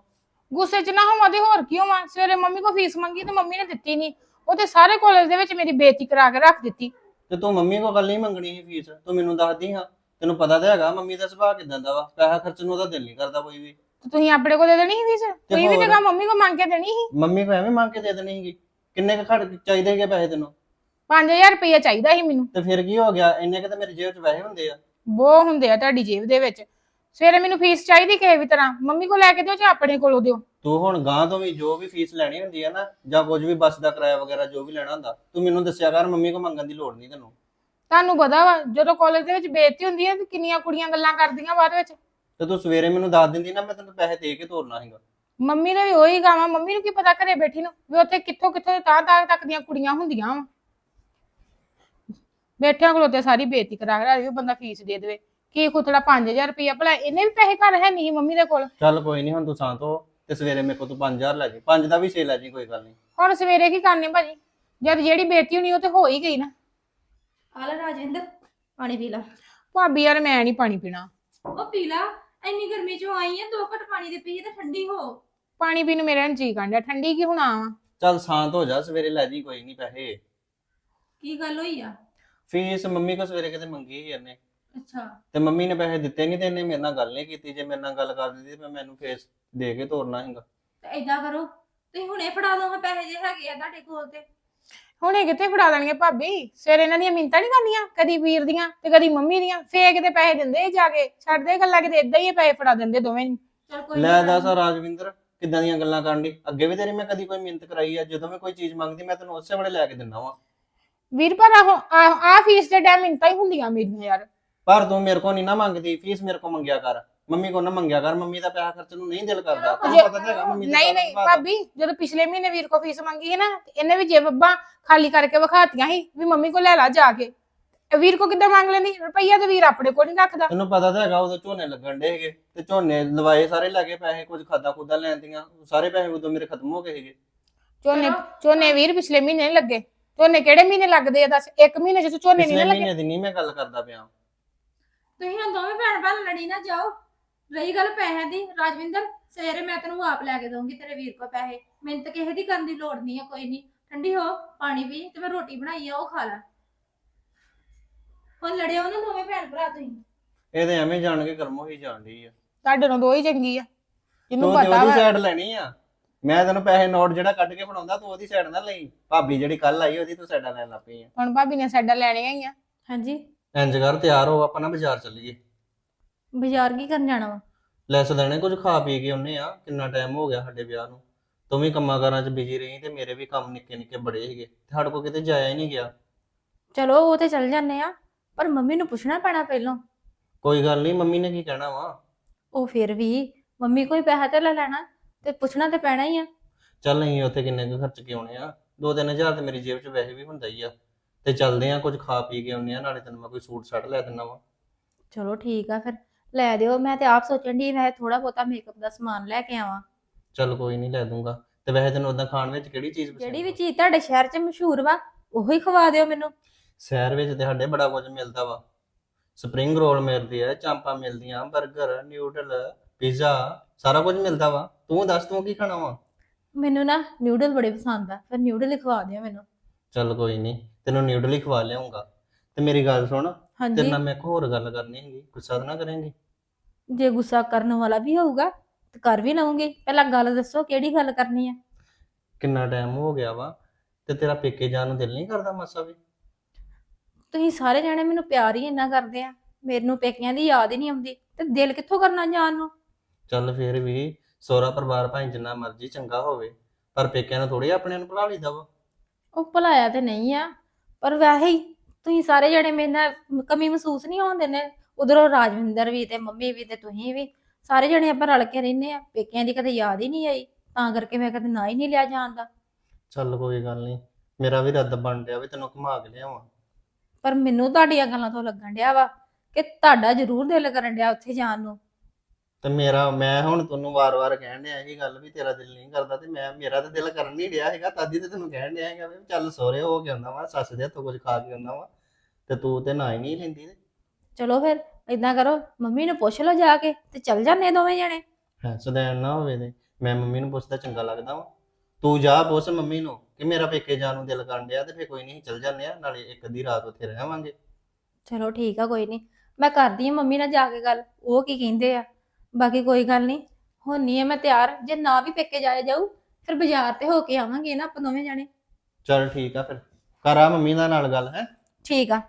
ਗੁੱਸੇ 'ਚ ਨਾ ਹੋਵਾਂ ਤੇ ਹੋਰ ਕੀ ਹੋਵਾਂ? ਸਵੇਰੇ ਮੰਮੀ ਕੋ ਫੀਸ ਮੰਗੀ ਤੇ ਮੰਮੀ ਨੇ ਦਿੱਤੀ ਨਹੀਂ ਉਹ ਤੇ ਸਾਰੇ ਕਾਲਜ ਦੇ ਵਿੱਚ ਮੇਰੀ ਬੇਇੱਜ਼ਤੀ ਕਰਾ ਕੇ ਰੱਖ ਦਿੱਤੀ। ਤੇ ਤੂੰ ਮੰਮੀ ਕੋਲ ਗੱਲ ਨਹੀਂ ਮੰਗਣੀ ਸੀ ਫੀਸ? ਤੂੰ ਮੈਨੂੰ ਦੱਸਦੀ ਹਾਂ। ਤੈਨੂੰ ਪਤਾ ਤਾਂ ਹੈਗਾ ਮੰਮੀ ਦਾ ਸੁਭਾਅ ਕਿਦਾਂ ਦਾ ਵਾ? ਪੈਸਾ ਖਰਚਣ ਨੂੰ ਉਹਦਾ ਦਿਲ ਨਹੀਂ ਕਰਦਾ ਕੋਈ ਵੀ। ਤੇ ਤੁਸੀਂ ਆਪਣੇ ਕੋਲ ਦੇ ਦੇਣੀ ਸੀ ਫੀਸ? ਤੁਸੀਂ ਵੀ ਹੋਰ? ਤੇ ਕਹਾ ਮੰਮੀ ਕੋ ਮੰਗ ਕੇ ਦੇਣੀ ਸੀ? ਮੰਮੀ ਕੋ ਐਵੇਂ ਮੰਗ ਕੇ ਦੇ ਦੇਣੀ ਸੀਗੀ। ਕਿੰਨੇ ਕੁ ਖੜ ਚਾਹੀਦੇ ਹੈਗੇ ਪੈਸੇ ਤੈਨੂੰ? 5000 ਰੁਪਏ ਚਾਹੀਦਾ ਸੀ ਮੈਨੂੰ। ਤੇ ਫਿਰ ਕੀ ਹੋ ਗਿਆ? ਇੰਨੇ ਕੁ ਤਾਂ ਮੇਰੀ ਜੇਬ 'ਚ ਪੈਸੇ ਹੁੰਦੇ ਆ। ਬਹੁਤ ਹੁੰਦੇ ਆ ਤੁਹਾਡੀ ਜੇਬ ਦੇ ਵਿੱਚ। ਸਵੇਰੇ ਮੈਨੂੰ ਫੀਸ ਚਾਹੀਦੀ ਕਿਸੇ ਵੀ ਤਰ੍ਹਾਂ। ਮੰਮੀ ਕੋ ਲੈ ਕੇ ਦਿਓ ਜਾਂ ਆਪਣੇ ਕੋਲੋਂ ਦਿਓ? ਤੂੰ ਹੁਣ ਗਾਂ ਤੋਂ ਵੀ ਜੋ ਵੀ ਫੀਸ ਲੈਣੀ ਹੁੰਦੀ ਹੈ ਨਾ ਜਾਂ ਕੁਝ ਵੀ ਬੱਸ ਦਾ ਕਿਰਾਇਆ ਵਗੈਰਾ ਜੋ ਵੀ ਲੈਣਾ ਹੁੰਦਾ ਤੂੰ ਮੈਨੂੰ ਦੱਸਿਆ ਕਰ ਮੰਮੀ ਕੋ ਮੰਗਣ ਦੀ ਲੋੜ ਨਹੀਂ ਤੈਨੂੰ। ਤੁਹਾਨੂੰ ਪਤਾ ਵਾ ਜਦੋਂ ਕਾਲਜ ਦੇ ਵਿੱਚ ਬੇਇੱਜ਼ਤੀ ਹੁੰਦੀ ਹੈ ਤੇ ਕਿੰਨੀਆਂ ਕੁੜੀਆਂ ਗੱਲਾਂ ਕਰਦੀਆਂ ਬਾਅਦ ਵਿੱਚ। ਤੇ ਤੂੰ ਸਵੇਰੇ ਮੈਨੂੰ ਦੱਸ ਦਿੰਦੀ ਨਾ ਮੈਂ ਤੈਨੂੰ ਪੈਸੇ ਦੇ ਕੇ ਤੋਰਨਾ ਸੀਗਾ। ਮੰਮੀ ਨੇ ਵੀ ਉਹੀ ਗਾਵਾਂ ਮੰਮੀ ਨੂੰ ਕੀ ਪਤਾ ਘਰੇ ਬੈਠੀ ਨੂੰ ਵੀ ਉੱਥੇ ਕਿੱਥੋਂ ਕਿੱਥੋਂ ਤਾਂ ਤਾਂ ਤੱਕ ਦੀਆਂ ਕੁੜੀਆਂ ਹੁੰਦੀਆਂ ਵਾ। ਬੈਠਿਆਂ ਕੋਲ ਤੇ ਸਾਰੀ ਬੇਇੱਜ਼ਤੀ ਕਰਾ ਕਰਾ ਵੀ ਬੰਦਾ ਫੀਸ ਦੇ ਦੇਵੇ। ਕੀ ਖੁਤੜਾ 5000 ਰੁਪਇਆ ਭਲਾ ਇਹਨੇ ਵੀ ਪੈਸੇ ਘਰ ਹੈ ਨਹੀਂ ਮੰਮੀ ਦੇ ਕੋਲ। ਚੱਲ ਕੋਈ ਨਹੀਂ ਹੁਣ ਤੂੰ ਸ਼ਾਂਤ ਹੋ ਤੇ ਸਵੇਰੇ ਮੇਰੇ ਕੋਲ ਤੂੰ 5000 ਲੈ ਜੀ। 5 ਦਾ ਵੀ ਛੇ ਲੈ ਜੀ ਕੋਈ ਗੱਲ ਨਹੀਂ ਹੁਣ ਸਵੇਰੇ ਕੀ ਕਰਨੇ ਭਾਜੀ? ਜਦ ਜਿਹੜੀ ਬੇਇੱਜ਼ਤੀ ਹੋਣੀ ਉਹ ਤੇ ਹੋ ਹੀ ਗਈ ਨਾ। ਆ ਲੈ ਰਾਜਿੰਦਰ ਪਾਣੀ ਪੀ ਲੈ। ਭਾਬੀ ਯਾਰ ਮੈਂ ਨਹੀਂ ਪਾਣੀ ਪੀਣਾ। ਉਹ ਪੀ ਲਾ। ਇੰਨੀ ਗਰਮੀ ਚੋਂ ਆਈ ਆ ਦੋ ਘਟ ਪਾਣੀ ਦੇ ਪੀ ਤੇ ਠੰਡੀ ਹੋ। ਪਾਣੀ ਪੀਣ ਨੂੰ ਮੇਰਾ ਨੀ ਜੀ ਕਾਂਡਿਆ ਠੰਡੀ ਕੀ ਹੁਣਾ ਵਾ ਚੱਲ ਸ਼ਾਂਤ ਹੋ ਜਾ ਸਵੇਰੇ ਲੈ ਜੀ ਕੋਈ ਨਹੀਂ ਪੈਸੇ। ਕੀ ਗੱਲ ਹੋਈ ਆ? ਫੀਸ ਮੰਮੀ ਕੋ ਸਵੇਰੇ ਕਿਤੇ ਮੰਗੀ ਸੀ ਇਹਨੇ। ਅੱਛਾ। ਤੇ ਮੰਮੀ ਨੇ ਪੈਸੇ ਦਿੱਤੇ ਨਹੀਂ ਤੇ ਇਹਨੇ ਮੇਰੇ ਨਾਲ ਗੱਲ ਨਹੀਂ ਕੀਤੀ ਜੇ ਮੇਰੇ ਨਾਲ ਗੱਲ ਕਰ ਦਿੰਦੀ ਤੇ ਮੈਂ ਮੈਨੂੰ ਫੇਸ ਦੇ ਕੇ ਤੋਰਨਾ ਸੀਗਾ। ਤੇ ਏਦਾਂ ਕਰੋ ਤੁਸੀਂ ਹੁਣੇ ਫੜਾ ਦੋ ਹਾਂ ਪੈਸੇ ਜੇ ਹੈਗੇ ਆ ਤੁਹਾਡੇ ਕੋਲ ਤੇ। ਹੁਣੇ ਕਿੱਥੇ ਫੜਾ ਦੇਣਗੇ ਭਾਬੀ? ਸਵੇਰੇ ਇਹਨਾਂ ਦੀਆਂ ਮਿੰਤਾਂ ਨਹੀਂ ਕਰਨੀਆਂ? ਕਦੀ ਵੀਰ ਦੀਆਂ ਤੇ ਕਦੀ ਮੰਮੀ ਦੀਆਂ? ਫੇਰ ਕਿਤੇ ਪੈਸੇ ਦਿੰਦੇ ਇਹ ਜਾ ਕੇ? ਛੱਡਦੇ ਗੱਲਾਂ ਕਿਤੇ ਇਦਾਂ ਹੀ ਇਹ ਪੈਸੇ ਫੜਾ ਦਿੰਦੇ ਦੋਵੇਂ ਨੂੰ। ਚਲ ਕੋਈ ਲੈ ਨੀ ਦੱਸ ਰਾਜਵਿੰਦਰ ਕਿੱਦਾਂ ਦੀਆਂ ਗੱਲਾਂ ਕਰਨ ਦੀ ਅੱਗੇ ਵੀ ਤੇਰੀ ਮੈਂ ਕਦੀ ਕੋਈ ਮਿਹਨਤ ਕਰਾਈ ਆ? ਜਦੋਂ ਮੈਂ ਕੋਈ ਚੀਜ਼ ਮੰਗਦੀ ਮੈਂ ਤੈਨੂੰ ਉਸੇ ਵੇਲੇ ਲੈ ਕੇ ਦਿੰਦਾ ਵਾਂ। ਵੀਰ ਪਰ ਆਹ ਆ ਫੀਸ ਦੇ ਟਾਈਮ ਮਿੰਤਾਂ ਹੀ ਹੁੰਦੀਆਂ ਮੇਰੀਆਂ ਯਾਰ। ਪਰ ਤੂੰ ਮੇਰੇ ਕੋ ਨਹੀਂ ਨਾ ਮੰਗਦੀ ਫੀਸ ਮੇਰੇ ਕੋ ਮੰਗਿਆ ਕਰ। ਮੰਮੀ ਕੋ ਨਾ ਮੰਗਿਆ ਕਰ ਮੰਮੀ ਦਾ ਪੈਸਾ ਖਰਚਣ ਨੂੰ ਨਹੀਂ ਦਿਲ ਕਰਦਾ। ਤੈਨੂੰ ਪਤਾ ਤਾਂ ਹੈਗਾ ਮੰਮੀ ਦਾ ਨਹੀਂ ਨਹੀਂ ਭਾਬੀ ਜਦੋਂ ਪਿਛਲੇ ਮਹੀਨੇ ਵੀਰ ਕੋ ਫੀਸ ਮੰਗੀ ਸੀ ਨਾ ਤੇ ਇਹਨੇ ਵੀ ਜੇਬਾਂ ਖਾਲੀ ਕਰਕੇ ਵਿਖਾਤੀਆਂ ਸੀ ਵੀ ਮੰਮੀ ਕੋ ਲੈ ਲਾ ਜਾ ਕੇ। ਇਹ ਵੀਰ ਕੋ ਕਿੱਦਾਂ ਮੰਗ ਲੈਂਦੀ? ਰੁਪਈਆ ਤੇ ਵੀਰ ਆਪਣੇ ਕੋਲ ਨਹੀਂ ਰੱਖਦਾ। ਤੈਨੂੰ ਪਤਾ ਤਾਂ ਹੈਗਾ ਉਦੋਂ ਝੋਨੇ ਲੱਗਣ ਡੇ ਹੈਗੇ ਤੇ ਝੋਨੇ ਲਵਾਏ ਸਾਰੇ ਲੱਗੇ ਪੈਸੇ ਕੁਝ ਖਾਦਾ ਖੁਦਾ ਲੈਂਦੀਆਂ ਸਾਰੇ ਪੈਸੇ ਉਦੋਂ ਮੇਰੇ ਖਤਮ ਹੋ ਗਏ ਸੀਗੇ। ਝੋਨੇ ਝੋਨੇ ਵੀਰ ਪਿਛਲੇ ਮਹੀਨੇ ਨੀ ਲੱਗੇ। ਝੋਨੇ ਕਿਹੜੇ ਮਹੀਨੇ ਲੱਗਦੇ ਆ ਦੱਸ? ਇੱਕ ਮਹੀਨੇ ਚ ਝੋਨੇ ਨਹੀਂ ਪਿਛਲੇ ਲੱਗੇ। ਮਹੀਨੇ ਦੀ ਨਹੀਂ ਮੈਂ ਗੱਲ ਕਰਦਾ ਪਿਆ। ਤੁਸੀਂ ਹੁਣ ਦੋਵੇਂ ਭੈਣ ਭਰਾ ਲੜੀ ਨਾ ਜਾਓ। ਰਹੀ ਗੱਲ ਪੈਸਿਆਂ ਦੀ। ਰਾਜਵਿੰਦਰ ਸਵੇਰੇ ਮੈਂ ਤੈਨੂੰ ਆਪ ਲੈ ਕੇ ਦਊਂਗੀ ਤੇਰੇ ਵੀਰ ਕੋ ਪੈਸੇ। ਮੈਨੂੰ ਤਾਂ ਕਿਸੇ ਦੀ ਕਰਨ ਦੀ ਲੋੜ ਨਹੀਂ ਆ ਕੋਈ ਨਹੀਂ। ਠੰਡੀ ਹੋ ਪਾਣੀ ਪੀ ਤੇ ਮੈਂ ਰੋਟੀ ਬਣਾਈ ਆ ਉਹ ਖਾ ਲੈ। ਹੁਣ ਲੜਿਓ ਨਾ ਦੋਵੇਂ ਭੈਣ ਭਰਾ ਤੁਸੀਂ। ਇਹ ਤੇ ਐਵੇਂ ਜਾਣ ਕੇ ਕਰਮ ਹੋਈ ਜਾਣ ਡਈ ਆ। ਤੁਹਾਡੇ ਨੂੰ ਦੋ ਹੀ ਚੰਗੀ ਆ। ਤੂੰ ਤੇ ਪਤਾ ਉਹਦੀ ਵਾ। ਸਾਈਡ ਲੈਣੀ ਆ। ਮੈਂ ਤੈਨੂੰ ਪੈਸੇ ਨੋਟ ਜਿਹੜਾ ਕੱਢ ਕੇ ਫੜਾਉਂਦਾ ਤੂੰ ਉਹਦੀ ਸਾਈਡ ਨਾ ਲਈ। ਭਾਬੀ ਜਿਹੜੀ ਕੱਲ ਆਈ ਉਹਦੀ ਤੂੰ ਸਾਈਡਾਂ ਲੈਣ ਲੱਗ ਪਈ ਆ। ਹੁਣ ਭਾਬੀ ਨੇ ਸਾਡਾ ਲੈਣੀਆਂ ਹੀ ਆ। ਹਾਂਜੀ। ਇੰਜ ਕਰ ਤਿਆਰ ਹੋ ਆਪਾਂ ਨਾ ਬਾਜ਼ਾਰ ਚੱਲੀਏ। ਬਾਜ਼ਾਰ ਕੀ ਕਰਨ ਜਾਣਾ ਵਾ? ਲੈਸ ਦੇਣੇ ਕੁਝ ਖਾ ਪੀ ਕੇ ਉਹਨੇ ਆ। ਕਿੰਨਾ ਟਾਈਮ ਹੋ ਗਿਆ ਸਾਡੇ ਵਿਆਹ ਨੂੰ? ਤੂੰ ਵੀ ਕੰਮਾਂ ਕਾਰਾਂ 'ਚ ਬਿਜ਼ੀ ਰਹੀ ਤੇ ਮੇਰੇ ਵੀ ਕੰਮ ਨਿੱਕੇ ਨਿੱਕੇ ਬੜੇ ਸੀਗੇ। ਤੇ ਸਾਡੇ ਕੋਲ ਕਿਤੇ ਜਾਇਆ ਹੀ ਨਹੀਂ ਗਿਆ। ਚਲੋ ਉਹ ਤੇ ਚੱਲ ਜਾਂਦੇ ਆ ਪਰ ਮੰਮੀ ਨੂੰ ਪੁੱਛਣਾ ਪੈਣਾ ਪਹਿਲਾਂ। ਕੋਈ ਗੱਲ ਨਹੀਂ ਮੰਮੀ ਨੇ ਕੀ ਕਹਿਣਾ ਵਾ? ਉਹ ਫਿਰ ਵੀ ਮੰਮੀ ਕੋਈ ਪੈਸਾ ਤੇ ਲੈ ਲੈਣਾ ਤੇ ਪੁੱਛਣਾ ਤੇ ਪੈਣਾ ਹੀ ਆ। ਚੱਲ ਨਹੀਂ ਉੱਥੇ ਕਿੰਨੇ ਕੁ ਖਰਚ ਕੇ ਆਉਣੇ ਆ। 2-3000 ਤੇ ਮੇਰੀ ਜੇਬ 'ਚ ਵੈਸੇ ਵੀ ਹੁੰਦਾ ਹੀ ਆ। ਤੇ ਚੱਲਦੇ ਆ ਕੁਝ ਖਾ ਪੀ ਕੇ ਆਉਨੇ ਆ ਨਾਲੇ ਤੈਨੂੰ ਮੈਂ ਕੋਈ ਸੂਟ ਸਾਟ ਲੈ ਦਿੰਦਾ ਵਾ। ਚਲੋ ਠੀਕ ਆ ਫਿਰ। ਲੈ ਦਿਓ ਮੈਂ ਤੇ ਆਪ ਸੋਚਣ ਦੀ ਮੈਂ ਥੋੜਾ ਬਹੁਤਾ ਮੇਕਅਪ ਦਾ ਸਮਾਨ ਲੈ ਕੇ ਆਵਾਂ। ਚੱਲ ਕੋਈ ਨਹੀਂ ਲੈ ਦੂੰਗਾ। ਤੇ ਵੈਸੇ ਤੈਨੂੰ ਉਦਾਂ ਖਾਣ ਵਿੱਚ ਕਿਹੜੀ ਚੀਜ਼ ਪਸੰਦ ਜਿਹੜੀ ਵੀ? ਚੀਜ਼ ਤੁਹਾਡੇ ਸ਼ਹਿਰ 'ਚ ਮਸ਼ਹੂਰ ਵਾ ਉਹੀ ਖਵਾ ਦਿਓ ਮੈਨੂੰ। ਸ਼ਹਿਰ ਵਿੱਚ ਤੇ ਸਾਡੇ ਬੜਾ ਕੁਝ ਮਿਲਦਾ ਵਾ। ਸਪਰਿੰਗ ਰੋਲ ਮਿਲਦੀ ਆ ਚਾਂਪਾਂ ਮਿਲਦੀਆਂ 버ਗਰ ਨਿਊਡਲ ਪੀਜ਼ਾ ਸਾਰਾ ਕੁਝ ਮਿਲਦਾ ਵਾ। ਤੂੰ ਦੱਸ ਤੂੰ ਕੀ ਖਾਣਾ ਵਾ? ਮੈਨੂੰ ਨਾ ਨਿਊਡਲ ਬੜੇ ਪਸੰਦ ਆ ਫਿਰ ਨਿਊਡਲ ਹੀ ਖਵਾ ਦਿਓ ਮੈਨੂੰ। ਚੱਲ ਕੋਈ ਨਹੀਂ ਤੈਨੂੰ ਨਿਊਡਲ ਹੀ ਖਵਾ ਲਿਆਉਂਗਾ। ਤੇ ਮੇਰੀ ਗੱਲ ਸੁਣ ਤੇਰੇ ਹਾਂਜੀ। ਨਾਲ ਮੈਂ ਇੱਕ ਹੋਰ ਗੱਲ ਕਰਨੀ ਹੈਗੀ ਗੁੱਸਾ ਤਾਂ ਨਾ ਕਰੇਂਗੀ। ਜੇ ਗੁੱਸਾ ਕਰਨ ਵਾਲਾ ਵੀ ਹੋਊਗਾ ਤੇ ਕਰ ਵੀ ਲਵਾਂਗੀ ਪਹਿਲਾਂ ਗੱਲ ਦੱਸੋ ਕਿਹੜੀ ਗੱਲ ਕਰਨੀ ਆ? ਕਿੰਨਾ ਟਾਈਮ ਹੋ ਗਿਆ ਵਾ ਤੇ ਤੇਰਾ ਪੇਕੇ ਜਾਣ ਨੂੰ ਦਿਲ ਨਹੀਂ ਕਰਦਾ ਮਾਸਾ ਵੀ? ਤੁਸੀਂ ਸਾਰੇ ਜਾਣੇ ਮੈਨੂੰ ਪਿਆਰ ਹੀ ਇੰਨਾ ਕਰਦੇ ਆ। ਮੈਨੂੰ ਪੇਕਿਆਂ ਦੀ ਯਾਦ ਹੀ ਨਹੀਂ ਆਉਂਦੀ ਤੇ ਦਿਲ ਕਿੱਥੋਂ ਕਰਨਾ ਜਾਣ ਨੂੰ? ਚੱਲ ਫੇਰ ਵੀ ਸੋਹਰਾ ਪਰਿਵਾਰ ਭਾਵੇਂ ਜਿੰਨਾ ਮਰਜ਼ੀ ਚੰਗਾ ਹੋਵੇ ਪਰ ਪੇਕਿਆਂ ਨੂੰ ਥੋੜੀ ਆਪਣੇ ਨੂੰ ਭੁਲਾ ਲਈਦਾ ਵਾ। ਉਹ ਭੁਲਾਇਆ ਤੇ ਨਹੀਂ ਆ ਪਰ ਵੈਸੇ ਹੀ ਤੁਸੀਂ ਸਾਰੇ ਜਣੇ ਮੇਰੇ ਨਾਲ ਕਮੀ ਮਹਿਸੂਸ ਨਹੀਂ ਹੋਣ ਦਿੰਦੇ। ਉਧਰੋਂ ਰਾਜਵਿੰਦਰ ਵੀ ਤੇ ਮੰਮੀ ਵੀ ਤੇ ਤੁਸੀਂ ਵੀ ਸਾਰੇ ਜਣੇ ਆਪਾਂ ਰਲ ਕੇ ਰਹਿੰਦੇ ਆ ਪੇਕਿਆਂ ਦੀ ਕਦੇ ਯਾਦ ਹੀ ਨਹੀਂ ਆਈ ਤਾਂ ਕਰਕੇ ਮੈਂ ਕਦੇ ਨਾ ਹੀ ਨਹੀਂ ਲਿਆ ਜਾਣ ਦਾ। ਚੱਲ ਕੋਈ ਗੱਲ ਨਹੀਂ ਮੇਰਾ ਵੀ ਰੱਦ ਬਣ ਰਿਹਾ ਵੀ ਤੈਨੂੰ ਘੁਮਾ ਕੇ ਲਿਆਵਾਂ। ਪਰ ਮੈਨੂੰ ਤੁਹਾਡੀਆਂ ਗੱਲਾਂ ਤੋਂ ਲੱਗਣ ਡਿਆ ਵਾ ਕਿ ਤੁਹਾਡਾ ਜ਼ਰੂਰ ਦਿਲ ਕਰਨ ਡਿਆ ਉੱਥੇ ਜਾਣ ਨੂੰ। ਤੇ ਮੇਰਾ ਮੈਂ ਹੁਣ ਤੁਹਾਨੂੰ ਵਾਰ-ਵਾਰ ਕਹਿਣ ਡਿਆ ਇਹ ਗੱਲ ਵੀ ਤੇਰਾ ਦਿਲ ਨਹੀਂ ਕਰਦਾ ਤੇ ਮੈਂ ਮੇਰਾ ਤਾਂ ਦਿਲ ਕਰਨ ਨਹੀਂ ਡਿਆ ਹੈਗਾ ਤਾਦੀ ਤੇ ਤੈਨੂੰ ਕਹਿਣ ਡਿਆ ਹੈਗਾ ਵੀ ਚੱਲ ਸੋਰੇ ਹੋ ਕੇ ਆਉਂਦਾ ਵਾ ਸੱਸ ਦੇ ਹੱਥੋਂ ਕੁਝ ਖਾ ਕੇ ਆਉਂਦਾ ਵਾ ਤੇ ਤੂੰ ਤੇ ਨਾ ਹੀ ਨਹੀਂ ਲੈਂਦੀ। ਤੇ ਚਲੋ ਫਿਰ ਇਦਾਂ ਕਰੋ ਮੰਮੀ ਨੂੰ ਪੁੱਛ ਲਓ ਜਾ ਕੇ ਤੇ ਚੱਲ ਜਾਂਦੇ ਦੋਵੇਂ ਜਣੇ। ਹੈ ਸਦੈਣ ਨਾ ਹੋਵੇ ਤੇ ਮੈਂ ਮੰਮੀ ਨੂੰ ਪੁੱਛਦਾ ਚੰਗਾ ਲੱਗਦਾ ਵਾ। ਤੂੰ ਜਾ ਪੁੱਛ ਮੰਮੀ ਨੂੰ ਕਿ ਮੇਰਾ ਪੇਕੇ ਜਾਣ ਨੂੰ ਦਿਲ ਕਰਨ ਡਿਆ ਤੇ ਫੇਰ ਕੋਈ ਨਹੀਂ ਚੱਲ ਜਾਂਦੇ ਆ ਨਾਲੇ ਇੱਕ ਅੱਧੀ ਰਾਤ ਉੱਥੇ ਰਹਿਵਾਂਗੇ ਚਲੋ ਠੀਕ ਆ ਕੋਈ ਨਹੀਂ ਮੈਂ ਕਰਦੀ ਆ ਮੰਮੀ ਨਾਲ ਜਾ ਕੇ ਗੱਲ ਉਹ ਕੀ ਕਹਿੰਦੇ ਆ? ਬਾਕੀ ਕੋਈ ਗੱਲ ਨਹੀਂ ਹੁੰਨੀ ਆ ਮੈਂ ਤਿਆਰ ਜੇ ਨਾ ਵੀ ਪੇਕੇ ਜਾਇਆ ਜਾਊ ਫਿਰ ਬਾਜ਼ਾਰ ਤੇ ਹੋ ਕੇ ਆਵਾਂਗੇ ਨਾ ਆਪਾਂ ਦੋਵੇਂ ਜਾਣੇ। ਚਲ ਠੀਕ ਆ ਫਿਰ ਕਰ ਮੰਮੀ ਨਾਲ ਨਾਲ ਗੱਲ ਹੈ? ਠੀਕ ਆ।